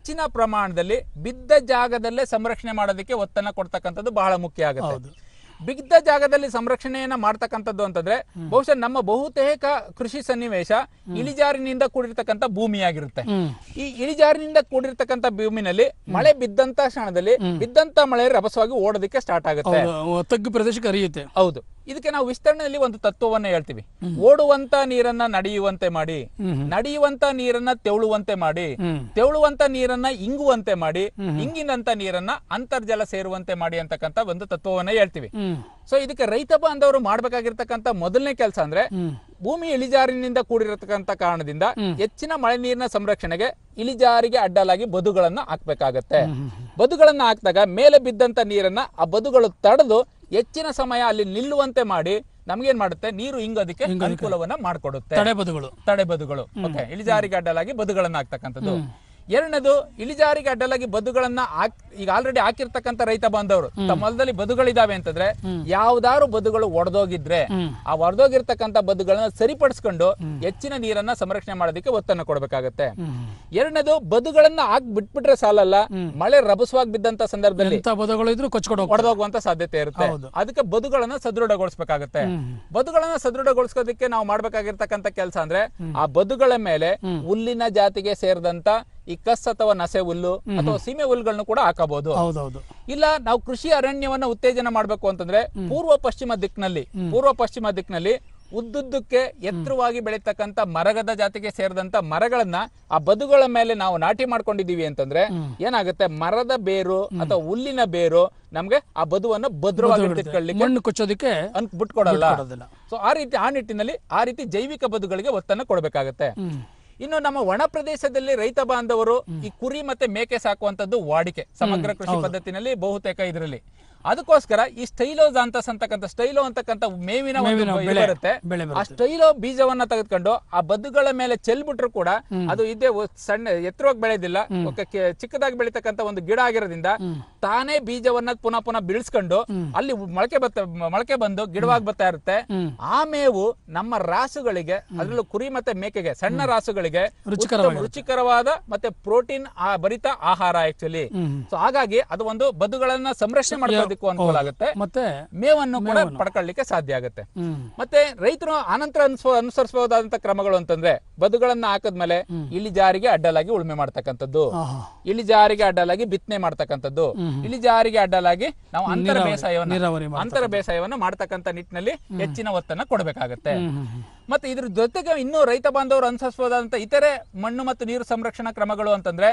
ಹೆಚ್ಚಿನ ಪ್ರಮಾಣದಲ್ಲಿ ಬಿದ್ದ ಜಾಗದಲ್ಲೇ ಸಂರಕ್ಷಣೆ ಮಾಡೋದಕ್ಕೆ ಒತ್ತನ್ನ ಕೊಡ್ತಕ್ಕಂಥದ್ದು ಬಹಳ ಮುಖ್ಯ ಆಗುತ್ತೆ. ಬಿದ್ದ ಜಾಗದಲ್ಲಿ ಸಂರಕ್ಷಣೆಯನ್ನ ಮಾಡ್ತಕ್ಕಂಥದ್ದು ಅಂತಂದ್ರೆ ಬಹುಶಃ ನಮ್ಮ ಬಹುತೇಕ ಕೃಷಿ ಸನ್ನಿವೇಶ ಇಳಿಜಾರಿನಿಂದ ಕೂಡಿರ್ತಕ್ಕಂಥ ಭೂಮಿಯಾಗಿರುತ್ತೆ. ಆಗಿರುತ್ತೆ ಈ ಇಳಿಜಾರಿನಿಂದ ಕೂಡಿರ್ತಕ್ಕಂಥ ಭೂಮಿನಲ್ಲಿ ಮಳೆ ಬಿದ್ದಂತ ಕ್ಷಣದಲ್ಲಿ ಬಿದ್ದಂತ ಮಳೆ ರಭಸವಾಗಿ ಓಡೋದಕ್ಕೆ ಸ್ಟಾರ್ಟ್ ಆಗುತ್ತೆ. ಹೌದು ತಗ್ಗು ಪ್ರದೇಶಕ್ಕೆ ಹರಿಯುತ್ತೆ. ಹೌದು. ಇದಕ್ಕೆ ನಾವು ವಿಸ್ತರಣೆಯಲ್ಲಿ ಒಂದು ತತ್ವವನ್ನ ಹೇಳ್ತೀವಿ. ಓಡುವಂತ ನೀರನ್ನ ನಡೆಯುವಂತೆ ಮಾಡಿ. ನಡೆಯುವಂತ ನೀರನ್ನ ತೆವಳುವಂತೆ ಮಾಡಿ ತೆವಳುವಂತ ನೀರನ್ನ ಇಂಗುವಂತೆ ಮಾಡಿ ಇಂಗಿನಂತ ನೀರನ್ನ ಅಂತರ್ಜಲ ಸೇರುವಂತೆ ಮಾಡಿ ಅಂತಕ್ಕಂಥ ಒಂದು ತತ್ವವನ್ನ ಹೇಳ್ತೀವಿ. ಸೊ ಇದಕ್ಕೆ ರೈತ ಬಾಂಧವರು ಮಾಡ್ಬೇಕಾಗಿರ್ತಕ್ಕಂಥ ಮೊದಲನೇ ಕೆಲಸ ಅಂದ್ರೆ ಭೂಮಿ ಇಳಿಜಾರಿನಿಂದ ಕೂಡಿರತಕ್ಕಂತ ಕಾರಣದಿಂದ ಹೆಚ್ಚಿನ ಮಳೆ ನೀರಿನ ಸಂರಕ್ಷಣೆಗೆ ಇಳಿಜಾರಿಗೆ ಅಡ್ಡಲಾಗಿ ಬದುಗಳನ್ನ ಹಾಕ್ಬೇಕಾಗತ್ತೆ. ಬದುಗಳನ್ನ ಹಾಕಿದಾಗ ಮೇಲೆ ಬಿದ್ದಂತ ನೀರನ್ನ ಆ ಬದುಗಳು ತಡೆದು ಹೆಚ್ಚಿನ ಸಮಯ ಅಲ್ಲಿ ನಿಲ್ಲುವಂತೆ ಮಾಡಿ ನಮ್ಗೇನ್ ಮಾಡುತ್ತೆ? ನೀರು ಇಂಗೋದಕ್ಕೆ ಅನುಕೂಲವನ್ನ ಮಾಡಿಕೊಡುತ್ತೆ. ತಡೆ ಬದುಗಳು. ತಡೆ ಬದುಗಳು. ಓಕೆ ಇಳಿಜಾರಿಗೆ ಅಡ್ಡಲಾಗಿ ಬದುಗಳನ್ನ ಹಾಕ್ತಕ್ಕಂಥದ್ದು. ಎರಡನೇದು ಇಳಿಜಾರಿಗೆ ಅಡ್ಡಲಾಗಿ ಬದುಗಳನ್ನ ಹಾಕ್ ಈಗ ಆಲ್ರೆಡಿ ಹಾಕಿರ್ತಕ್ಕಂಥ ರೈತ ಬಾಂಧವರು ತಮ್ಮ ಹೊಲದಲ್ಲಿ ಬದುಗಳಿದಾವೆ ಅಂತಂದ್ರೆ ಯಾವ್ದಾರು ಬದುಗಳು ಒಡೆದೋಗಿದ್ರೆ. ಆ ಒಡೆದೋಗಿರ್ತಕ್ಕಂಥ ಬದುಗಳನ್ನ ಸರಿಪಡಿಸ್ಕೊಂಡು ಹೆಚ್ಚಿನ ನೀರನ್ನ ಸಂರಕ್ಷಣೆ ಮಾಡೋದಕ್ಕೆ ಒತ್ತನ್ನು ಕೊಡಬೇಕಾಗತ್ತೆ. ಎರಡನೇದು ಬದುಗಳನ್ನ ಹಾಕ್ ಬಿಟ್ಬಿಟ್ರೆ ಸಾಲಲ್ಲ ಮಳೆ ರಭಸವಾಗಿ ಬಿದ್ದಂತ ಸಂದರ್ಭದಲ್ಲಿ. ಒಡೆದೋಗುವಂತ ಸಾಧ್ಯತೆ ಇರುತ್ತೆ. ಅದಕ್ಕೆ ಬದುಗಳನ್ನ ಸದೃಢಗೊಳಿಸಬೇಕಾಗತ್ತೆ. ಬದುಗಳನ್ನ ಸದೃಢಗೊಳಿಸೋದಕ್ಕೆ ನಾವು ಮಾಡ್ಬೇಕಾಗಿರ್ತಕ್ಕಂಥ ಕೆಲಸ ಅಂದ್ರೆ ಆ ಬದುಗಳ ಮೇಲೆ ಹುಲ್ಲಿನ ಜಾತಿಗೆ ಸೇರಿದಂತ ಈ ಕಸ್ ಅಥವಾ ನಸೆ ಹುಲ್ಲು ಅಥವಾ ಸೀಮೆ ಹುಲ್ಲುಗಳನ್ನು ಕೂಡ ಹಾಕಬಹುದು. ಹೌದೌದು. ಇಲ್ಲ ನಾವು ಕೃಷಿ ಅರಣ್ಯವನ್ನ ಉತ್ತೇಜನ ಮಾಡಬೇಕು ಅಂತಂದ್ರೆ ಪೂರ್ವ ಪಶ್ಚಿಮ ದಿಕ್ಕಿನಲ್ಲಿ ಪೂರ್ವ ಪಶ್ಚಿಮ ದಿಕ್ಕಿನಲ್ಲಿ ಉದ್ದುದ್ದಕ್ಕೆ ಎತ್ತರವಾಗಿ ಬೆಳೀತಕ್ಕಂತ ಮರಗದ ಜಾತಿಗೆ ಸೇರಿದಂತ ಮರಗಳನ್ನ ಆ ಬದುಗಳ ಮೇಲೆ ನಾವು ನಾಟಿ ಮಾಡ್ಕೊಂಡಿದೀವಿ ಅಂತಂದ್ರೆ ಏನಾಗುತ್ತೆ? ಮರದ ಬೇರು ಅಥವಾ ಹುಲ್ಲಿನ ಬೇರು ನಮ್ಗೆ ಆ ಬದುವನ್ನ ಭದ್ರವಾಗಿ ಮಣ್ಣು ಕೊಚ್ಚೋದಕ್ಕೆ ಬಿಟ್ಕೊಡಲ್ಲ. ಸೊ ಆ ರೀತಿ ಆ ನಿಟ್ಟಿನಲ್ಲಿ ಆ ರೀತಿ ಜೈವಿಕ ಬದುಗಳಿಗೆ ಒತ್ತನ್ನು ಕೊಡಬೇಕಾಗತ್ತೆ. ಇನ್ನು ನಮ್ಮ ಒಣ ಪ್ರದೇಶದಲ್ಲಿ ರೈತ ಬಾಂಧವರು ಈ ಕುರಿ ಮತ್ತೆ ಮೇಕೆ ಸಾಕುವಂತದ್ದು ವಾಡಿಕೆ ಸಮಗ್ರ ಕೃಷಿ ಪದ್ಧತಿನಲ್ಲಿ ಬಹುತೇಕ ಇದರಲ್ಲಿ. ಅದಕ್ಕೋಸ್ಕರ ಈ ಸ್ಟೈಲೋಜಾಂತಸ್ ಅಂತಕ್ಕಂಥ ಸ್ಟೈಲೋ ಅಂತಕ್ಕಂಥ ಮೇವಿನ ಬರುತ್ತೆ. ಆ ಸ್ಟೈಲೋ ಬೀಜವನ್ನ ತೆಗೆದುಕೊಂಡು ಆ ಬದುಗಳ ಮೇಲೆ ಚೆಲ್ಬಿಟ್ರು ಕೂಡ ಅದು ಇದೆ ಸಣ್ಣ ಎತ್ತರವಾಗಿ ಬೆಳೆದಿಲ್ಲ ಚಿಕ್ಕದಾಗಿ ಬೆಳೀತಕ್ಕಂಥ ಒಂದು ಗಿಡ ಆಗಿರೋದ್ರಿಂದ ತಾನೇ ಬೀಜವನ್ನ ಪುನಃ ಪುನಃ ಬಿಳಿಸ್ಕೊಂಡು ಅಲ್ಲಿ ಮೊಳಕೆ ಬತ್ತ ಮೊಳಕೆ ಬಂದು ಗಿಡವಾಗಿ ಬರ್ತಾ ಇರುತ್ತೆ. ಆ ಮೇವು ನಮ್ಮ ರಾಸುಗಳಿಗೆ ಅದರಲ್ಲೂ ಕುರಿ ಮತ್ತೆ ಮೇಕೆಗೆ ಸಣ್ಣ ರಾಸುಗಳಿಗೆ ರುಚಿಕರವಾದ ಮತ್ತೆ ಪ್ರೋಟೀನ್ ಭರಿತ ಆಹಾರ ಆಕ್ಚುಲಿ ಸೊ ಹಾಗಾಗಿ ಅದು ಒಂದು ಬದುಗಳನ್ನ ಸಂರಕ್ಷಣೆ ಮಾಡ್ಕೊಳ್ಳೋದಕ್ಕೂ ಅನುಕೂಲ ಆಗುತ್ತೆ ಮತ್ತೆ ಮೇವನ್ನು ಕೂಡ ಪಡ್ಕೊಳ್ಳಿಕ್ಕೆ ಸಾಧ್ಯ ಆಗುತ್ತೆ. ಮತ್ತೆ ರೈತರು ಆನಂತರ ಅನುಸೋ ಅನುಸರಿಸಬಹುದಾದಂತ ಕ್ರಮಗಳು ಅಂತಂದ್ರೆ ಬದುಗಳನ್ನ ಹಾಕದ್ಮೇಲೆ ಇಳಿ ಜಾರಿಗೆ ಅಡ್ಡಲಾಗಿ ಉಳುಮೆ ಮಾಡ್ತಕ್ಕಂಥದ್ದು. ಇಲ್ಲಿ ಇಳಿ ಜಾರಿಗೆ ಅಡ್ಡಲಾಗಿ ಬಿತ್ತನೆ ಮಾಡ್ತಕ್ಕಂಥದ್ದು. ಇಳಿ ಜಾರಿಗೆ ಅಡ್ಡಲಾಗಿ ನಾವು ಅಂತರ ಬೇಸಾಯವನ್ನು ಅಂತರ ಬೇಸಾಯವನ್ನು ಮಾಡ್ತಕ್ಕಂಥ ನಿಟ್ಟಿನಲ್ಲಿ ಹೆಚ್ಚಿನ ಒತ್ತನ್ನ ಕೊಡಬೇಕಾಗತ್ತೆ. ಮತ್ತೆ ಇದ್ರ ಜೊತೆಗೆ ಇನ್ನೂ ರೈತ ಬಾಂಧವರು ಅನುಸರಿಸಬಹುದಾದಂತ ಇತರೆ ಮಣ್ಣು ಮತ್ತು ನೀರು ಸಂರಕ್ಷಣಾ ಕ್ರಮಗಳು ಅಂತಂದ್ರೆ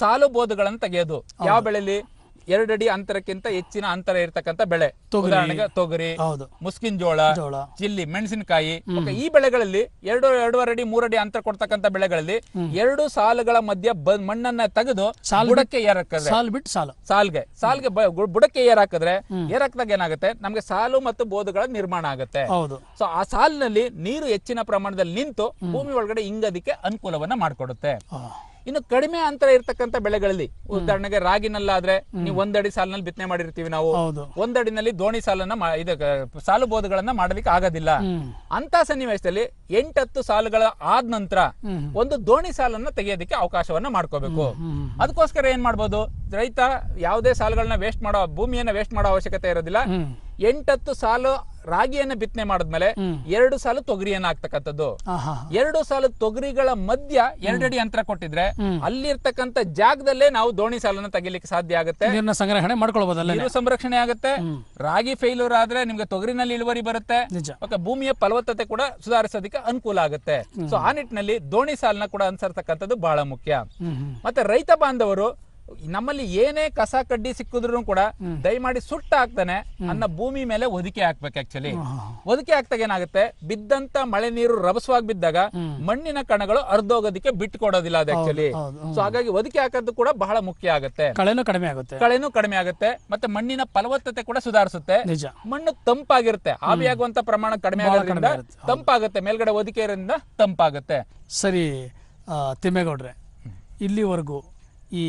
ಸಾಲು ಬೋಧುಗಳನ್ನು ತೆಗೆಯೋದು. ಯಾವ ಬೆಳೆಲಿ? ಎರಡಡಿ ಅಂತರಕ್ಕಿಂತ ಹೆಚ್ಚಿನ ಅಂತರ ಇರತಕ್ಕಂತ ಬೆಳೆ. ತೊಗರಿ. ಉದಾಹರಣೆಗೆ ತೊಗರಿ ಮುಸ್ಕಿನ್ ಜೋಳ ಚಿಲ್ಲಿ ಮೆಣಸಿನಕಾಯಿ. ಈ ಬೆಳೆಗಳಲ್ಲಿ ಎರಡು ಎರಡೂವರೆ ಅಡಿ ಮೂರಡಿ ಅಂತರ ಕೊಡ್ತಕ್ಕಂತ ಬೆಳೆಗಳಲ್ಲಿ ಎರಡು ಸಾಲುಗಳ ಮಧ್ಯ ಮಣ್ಣನ್ನ ತೆಗೆದು ಸಾಲು ಬುಡಕ್ಕೆ ಏರಕ್ಕಿದ್ರೆ ಸಾಲು ಬಿಟ್ಟು ಸಾಲು. ಸಾಲ್ಗೆ. ಸಾಲ್ಗೆ ಬುಡಕ್ಕೆ ಏರ್ ಹಾಕಿದ್ರೆ ಏರ್ ಹಾಕಿದಾಗ ಏನಾಗುತ್ತೆ? ನಮ್ಗೆ ಸಾಲು ಮತ್ತು ಬೋಧುಗಳ ನಿರ್ಮಾಣ ಆಗುತ್ತೆ. ಹೌದು. ಸೊ ಆ ಸಾಲಿನಲ್ಲಿ ನೀರು ಹೆಚ್ಚಿನ ಪ್ರಮಾಣದಲ್ಲಿ ನಿಂತು ಭೂಮಿ ಒಳಗಡೆ ಇಂಗದಿಕ್ಕೆ ಅನುಕೂಲವನ್ನ ಮಾಡಿಕೊಡುತ್ತೆ. ಇನ್ನು ಕಡಿಮೆ ಅಂತರ ಇರತಕ್ಕಂತ ಬೆಳೆಗಳಲ್ಲಿ ಉದಾಹರಣೆಗೆ ರಾಗಿನಲ್ಲಾದ್ರೆ ನೀವು ಒಂದಡಿ ಸಾಲಿನಲ್ಲಿ ಬಿತ್ತನೆ ಮಾಡಿರ್ತೀವಿ ನಾವು. ಒಂದಡಿನಲ್ಲಿ ದೋಣಿ ಸಾಲನ್ನ ಇದ ಸಾಲು ಬೋಧಗಳನ್ನ ಮಾಡಲಿಕ್ಕೆ ಆಗೋದಿಲ್ಲ. ಅಂತ ಸನ್ನಿವೇಶದಲ್ಲಿ ಎಂಟತ್ತು ಸಾಲುಗಳ ಆದ ನಂತರ ಒಂದು ದೋಣಿ ಸಾಲನ್ನ ತೆಗೆಯೋದಕ್ಕೆ ಅವಕಾಶವನ್ನ ಮಾಡ್ಕೋಬೇಕು. ಅದಕ್ಕೋಸ್ಕರ ಏನ್ ಮಾಡ್ಬೋದು? ರೈತ ಯಾವುದೇ ಸಾಲುಗಳನ್ನ ವೇಸ್ಟ್ ಮಾಡೋ ಭೂಮಿಯನ್ನ ವೇಸ್ಟ್ ಮಾಡೋ ಅವಶ್ಯಕತೆ ಇರೋದಿಲ್ಲ. ಎಂಟತ್ತು ಸಾಲು ರಾಗಿಯನ್ನ ಬಿತ್ತನೆ ಮಾಡಿದ್ಮೇಲೆ. ಎರಡು ಸಾಲು ತೊಗರಿಯನ್ನ ಹಾಕ್ತಕ್ಕಂಥದ್ದು. ಎರಡು ಸಾಲು ತೊಗರಿಗಳ ಮಧ್ಯ ಎರಡಡಿ ಅಂತರ ಕೊಟ್ಟಿದ್ರೆ ಅಲ್ಲಿರ್ತಕ್ಕಂತ ಅಲ್ಲಿರ್ತಕ್ಕಂಥ ಜಾಗದಲ್ಲೇ ನಾವು ದೋಣಿ ಸಾಲನ್ನ ತೆಗಿಲಿಕ್ಕೆ ಸಾಧ್ಯ ಆಗುತ್ತೆ. ನೀರಿನ ಸಂಗ್ರಹಣೆ ಮಾಡ್ಕೊಳ್ಬೋದಲ್ಲ ನೀರು ಸಂರಕ್ಷಣೆ ಆಗುತ್ತೆ. ರಾಗಿ ಫೇಲ್ಯೂರ್ ಆದ್ರೆ ನಿಮ್ಗೆ ತೊಗರಿನಲ್ಲಿ ಇಳುವರಿ ಬರುತ್ತೆ. ಓಕೆ ಭೂಮಿಯ ಫಲವತ್ತತೆ ಕೂಡ ಸುಧಾರಿಸೋದಕ್ಕೆ ಅನುಕೂಲ ಆಗುತ್ತೆ. ಸೊ ಆ ನಿಟ್ಟಿನಲ್ಲಿ ದೋಣಿ ಸಾಲನ್ನ ಕೂಡ ಅನುಸರಿಸತಕ್ಕಂಥದ್ದು ಬಹಳ ಮುಖ್ಯ. ಮತ್ತೆ ರೈತ ಬಾಂಧವರು ನಮ್ಮಲ್ಲಿ ಏನೇ ಕಸ ಕಡ್ಡಿ ಸಿಕ್ಕಿದ್ರು ಕೂಡ ದಯಮಾಡಿ ಸುಟ್ಟ ಹಾಕ್ತಾನೆ ಅನ್ನ ಭೂಮಿ ಮೇಲೆ ಒದಿಕೆ ಹಾಕ್ಬೇಕು ಆಕ್ಚುಲಿ ಒದಿಕೆ ಹಾಕ್ದಾಗ ಏನಾಗುತ್ತೆ? ಬಿದ್ದಂತ ಮಳೆ ನೀರು ರಭಸವಾಗಿ ಬಿದ್ದಾಗ ಮಣ್ಣಿನ ಕಣಗಳು ಅರ್ಧೋಗೋದಕ್ಕೆ ಬಿಟ್ಟು ಕೊಡೋದಿಲ್ಲ ಅದು ಆಕ್ಚುಲಿ ಸೊ ಹಾಗಾಗಿ ಒದಿಕೆ ಹಾಕೋದು ಕೂಡ ಬಹಳ ಮುಖ್ಯ ಆಗುತ್ತೆ. ಕಳೆನೂ ಕಡಿಮೆ ಆಗುತ್ತೆ. ಕಳೆನೂ ಕಡಿಮೆ ಆಗುತ್ತೆ. ಮತ್ತೆ ಮಣ್ಣಿನ ಫಲವತ್ತತೆ ಕೂಡ ಸುಧಾರಿಸುತ್ತೆ. ನಿಜ. ಮಣ್ಣು ತಂಪಾಗಿರುತ್ತೆ. ಆವಿಯಾಗುವಂತ ಪ್ರಮಾಣ ಕಡಿಮೆ ಆಗೋದ್ರಿಂದ. ತಂಪಾಗುತ್ತೆ. ಮೇಲ್ಗಡೆ ಒದಿಕೆ ಇರೋದ್ರಿಂದ ತಂಪಾಗುತ್ತೆ. ಸರಿ ತಿಮ್ಮೇಗೌಡ್ರೆ ಇಲ್ಲಿವರೆಗೂ ಈ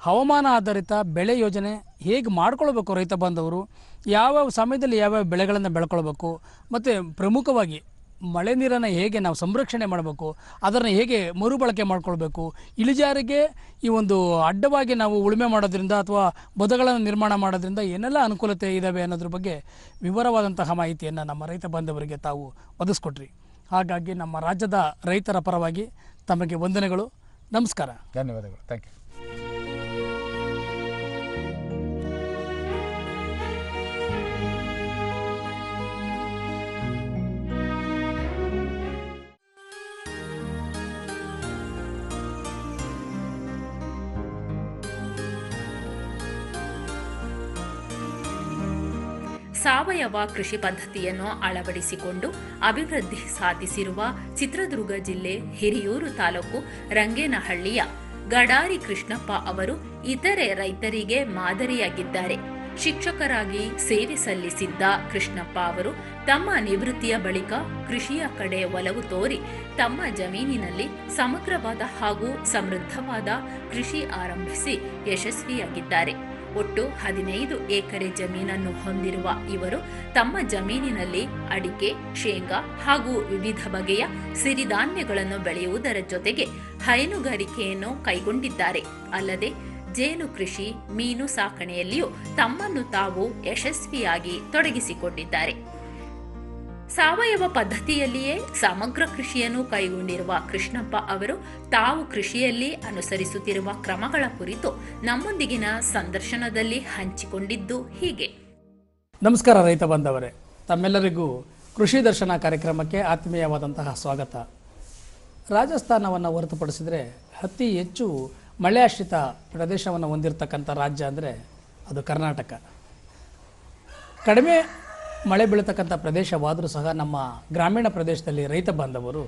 ಹವಾಮಾನ ಆಧಾರಿತ ಬೆಳೆ ಯೋಜನೆ ಹೇಗೆ ಮಾಡ್ಕೊಳ್ಬೇಕು ರೈತ ಬಾಂಧವರು? ಯಾವ್ಯಾವ ಸಮಯದಲ್ಲಿ ಯಾವ್ಯಾವ ಬೆಳೆಗಳನ್ನು ಬೆಳ್ಕೊಳ್ಬೇಕು? ಮತ್ತು ಪ್ರಮುಖವಾಗಿ ಮಳೆ ನೀರನ್ನು ಹೇಗೆ ನಾವು ಸಂರಕ್ಷಣೆ ಮಾಡಬೇಕು? ಅದನ್ನು ಹೇಗೆ ಮರುಬಳಕೆ ಮಾಡಿಕೊಳ್ಬೇಕು? ಇಳಿಜಾರಿಗೆ ಈ ಒಂದು ಅಡ್ಡವಾಗಿ ನಾವು ಉಳುಮೆ ಮಾಡೋದ್ರಿಂದ ಅಥವಾ ಬದುಗಳನ್ನು ನಿರ್ಮಾಣ ಮಾಡೋದ್ರಿಂದ ಏನೆಲ್ಲ ಅನುಕೂಲತೆ ಇದ್ದಾವೆ ಅನ್ನೋದ್ರ ಬಗ್ಗೆ ವಿವರವಾದಂತಹ ಮಾಹಿತಿಯನ್ನು ನಮ್ಮ ರೈತ ಬಾಂಧವರಿಗೆ ತಾವು ಒದಗಿಸ್ಕೊಟ್ರಿ ಹಾಗಾಗಿ ನಮ್ಮ ರಾಜ್ಯದ ರೈತರ ಪರವಾಗಿ ತಮಗೆ ವಂದನೆಗಳು. ನಮಸ್ಕಾರ. ಧನ್ಯವಾದಗಳು. ಥ್ಯಾಂಕ್ ಯು ಸಾವಯವ ಕೃಷಿ ಪದ್ಧತಿಯನ್ನು ಅಳವಡಿಸಿಕೊಂಡು ಅಭಿವೃದ್ಧಿ ಸಾಧಿಸಿರುವ ಚಿತ್ರದುರ್ಗ ಜಿಲ್ಲೆ ಹಿರಿಯೂರು ತಾಲೂಕು ರಂಗೇನಹಳ್ಳಿಯ ಗಡಾರಿ ಕೃಷ್ಣಪ್ಪ ಅವರು ಇತರೆ ರೈತರಿಗೆ ಮಾದರಿಯಾಗಿದ್ದಾರೆ. ಶಿಕ್ಷಕರಾಗಿ ಸೇವೆ ಸಲ್ಲಿಸಿದ್ದ ಕೃಷ್ಣಪ್ಪ ಅವರು ತಮ್ಮ ನಿವೃತ್ತಿಯ ಬಳಿಕ ಕೃಷಿಯ ಕಡೆ ಒಲವು ತೋರಿ ತಮ್ಮ ಜಮೀನಿನಲ್ಲಿ ಸಮಗ್ರವಾದ ಹಾಗೂ ಸಮೃದ್ಧವಾದ ಕೃಷಿ ಆರಂಭಿಸಿ ಯಶಸ್ವಿಯಾಗಿದ್ದಾರೆ. ಒಟ್ಟು ಹದಿನೈದು ಎಕರೆ ಜಮೀನನ್ನು ಹೊಂದಿರುವ ಇವರು ತಮ್ಮ ಜಮೀನಿನಲ್ಲಿ ಅಡಿಕೆ, ಶೇಂಗಾ ಹಾಗೂ ವಿವಿಧ ಬಗೆಯ ಸಿರಿಧಾನ್ಯಗಳನ್ನು ಬೆಳೆಯುವುದರ ಜೊತೆಗೆ ಹೈನುಗಾರಿಕೆಯನ್ನು ಕೈಗೊಂಡಿದ್ದಾರೆ. ಅಲ್ಲದೆ ಜೇನು ಕೃಷಿ, ಮೀನು ಸಾಕಣೆಯಲ್ಲಿಯೂ ತಮ್ಮನ್ನು ತಾವು ಯಶಸ್ವಿಯಾಗಿ ತೊಡಗಿಸಿಕೊಂಡಿದ್ದಾರೆ. ಸಾವಯವ ಪದ್ಧತಿಯಲ್ಲಿಯೇ ಸಮಗ್ರ ಕೃಷಿಯನ್ನು ಕೈಗೊಂಡಿರುವ ಕೃಷ್ಣಪ್ಪ ಅವರು ತಾವು ಕೃಷಿಯಲ್ಲಿ ಅನುಸರಿಸುತ್ತಿರುವ ಕ್ರಮಗಳ ಕುರಿತು ನಮ್ಮೊಂದಿಗಿನ ಸಂದರ್ಶನದಲ್ಲಿ ಹಂಚಿಕೊಂಡಿದ್ದು ಹೀಗೆ. ನಮಸ್ಕಾರ ರೈತ ಬಂದವರೇ ತಮ್ಮೆಲ್ಲರಿಗೂ ಕೃಷಿ ದರ್ಶನ ಕಾರ್ಯಕ್ರಮಕ್ಕೆ ಆತ್ಮೀಯವಾದಂತಹ ಸ್ವಾಗತ. ರಾಜಸ್ಥಾನವನ್ನು ಹೊರತುಪಡಿಸಿದರೆ ಅತಿ ಹೆಚ್ಚು ಮಳೆಯಾಶ್ರಿತ ಪ್ರದೇಶವನ್ನು ಹೊಂದಿರತಕ್ಕಂಥ ರಾಜ್ಯ ಅಂದರೆ ಅದು ಕರ್ನಾಟಕ. ಕಡಿಮೆ ಮಳೆ ಬೀಳತಕ್ಕಂಥ ಪ್ರದೇಶವಾದರೂ ಸಹ ನಮ್ಮ ಗ್ರಾಮೀಣ ಪ್ರದೇಶದಲ್ಲಿ ರೈತ ಬಾಂಧವರು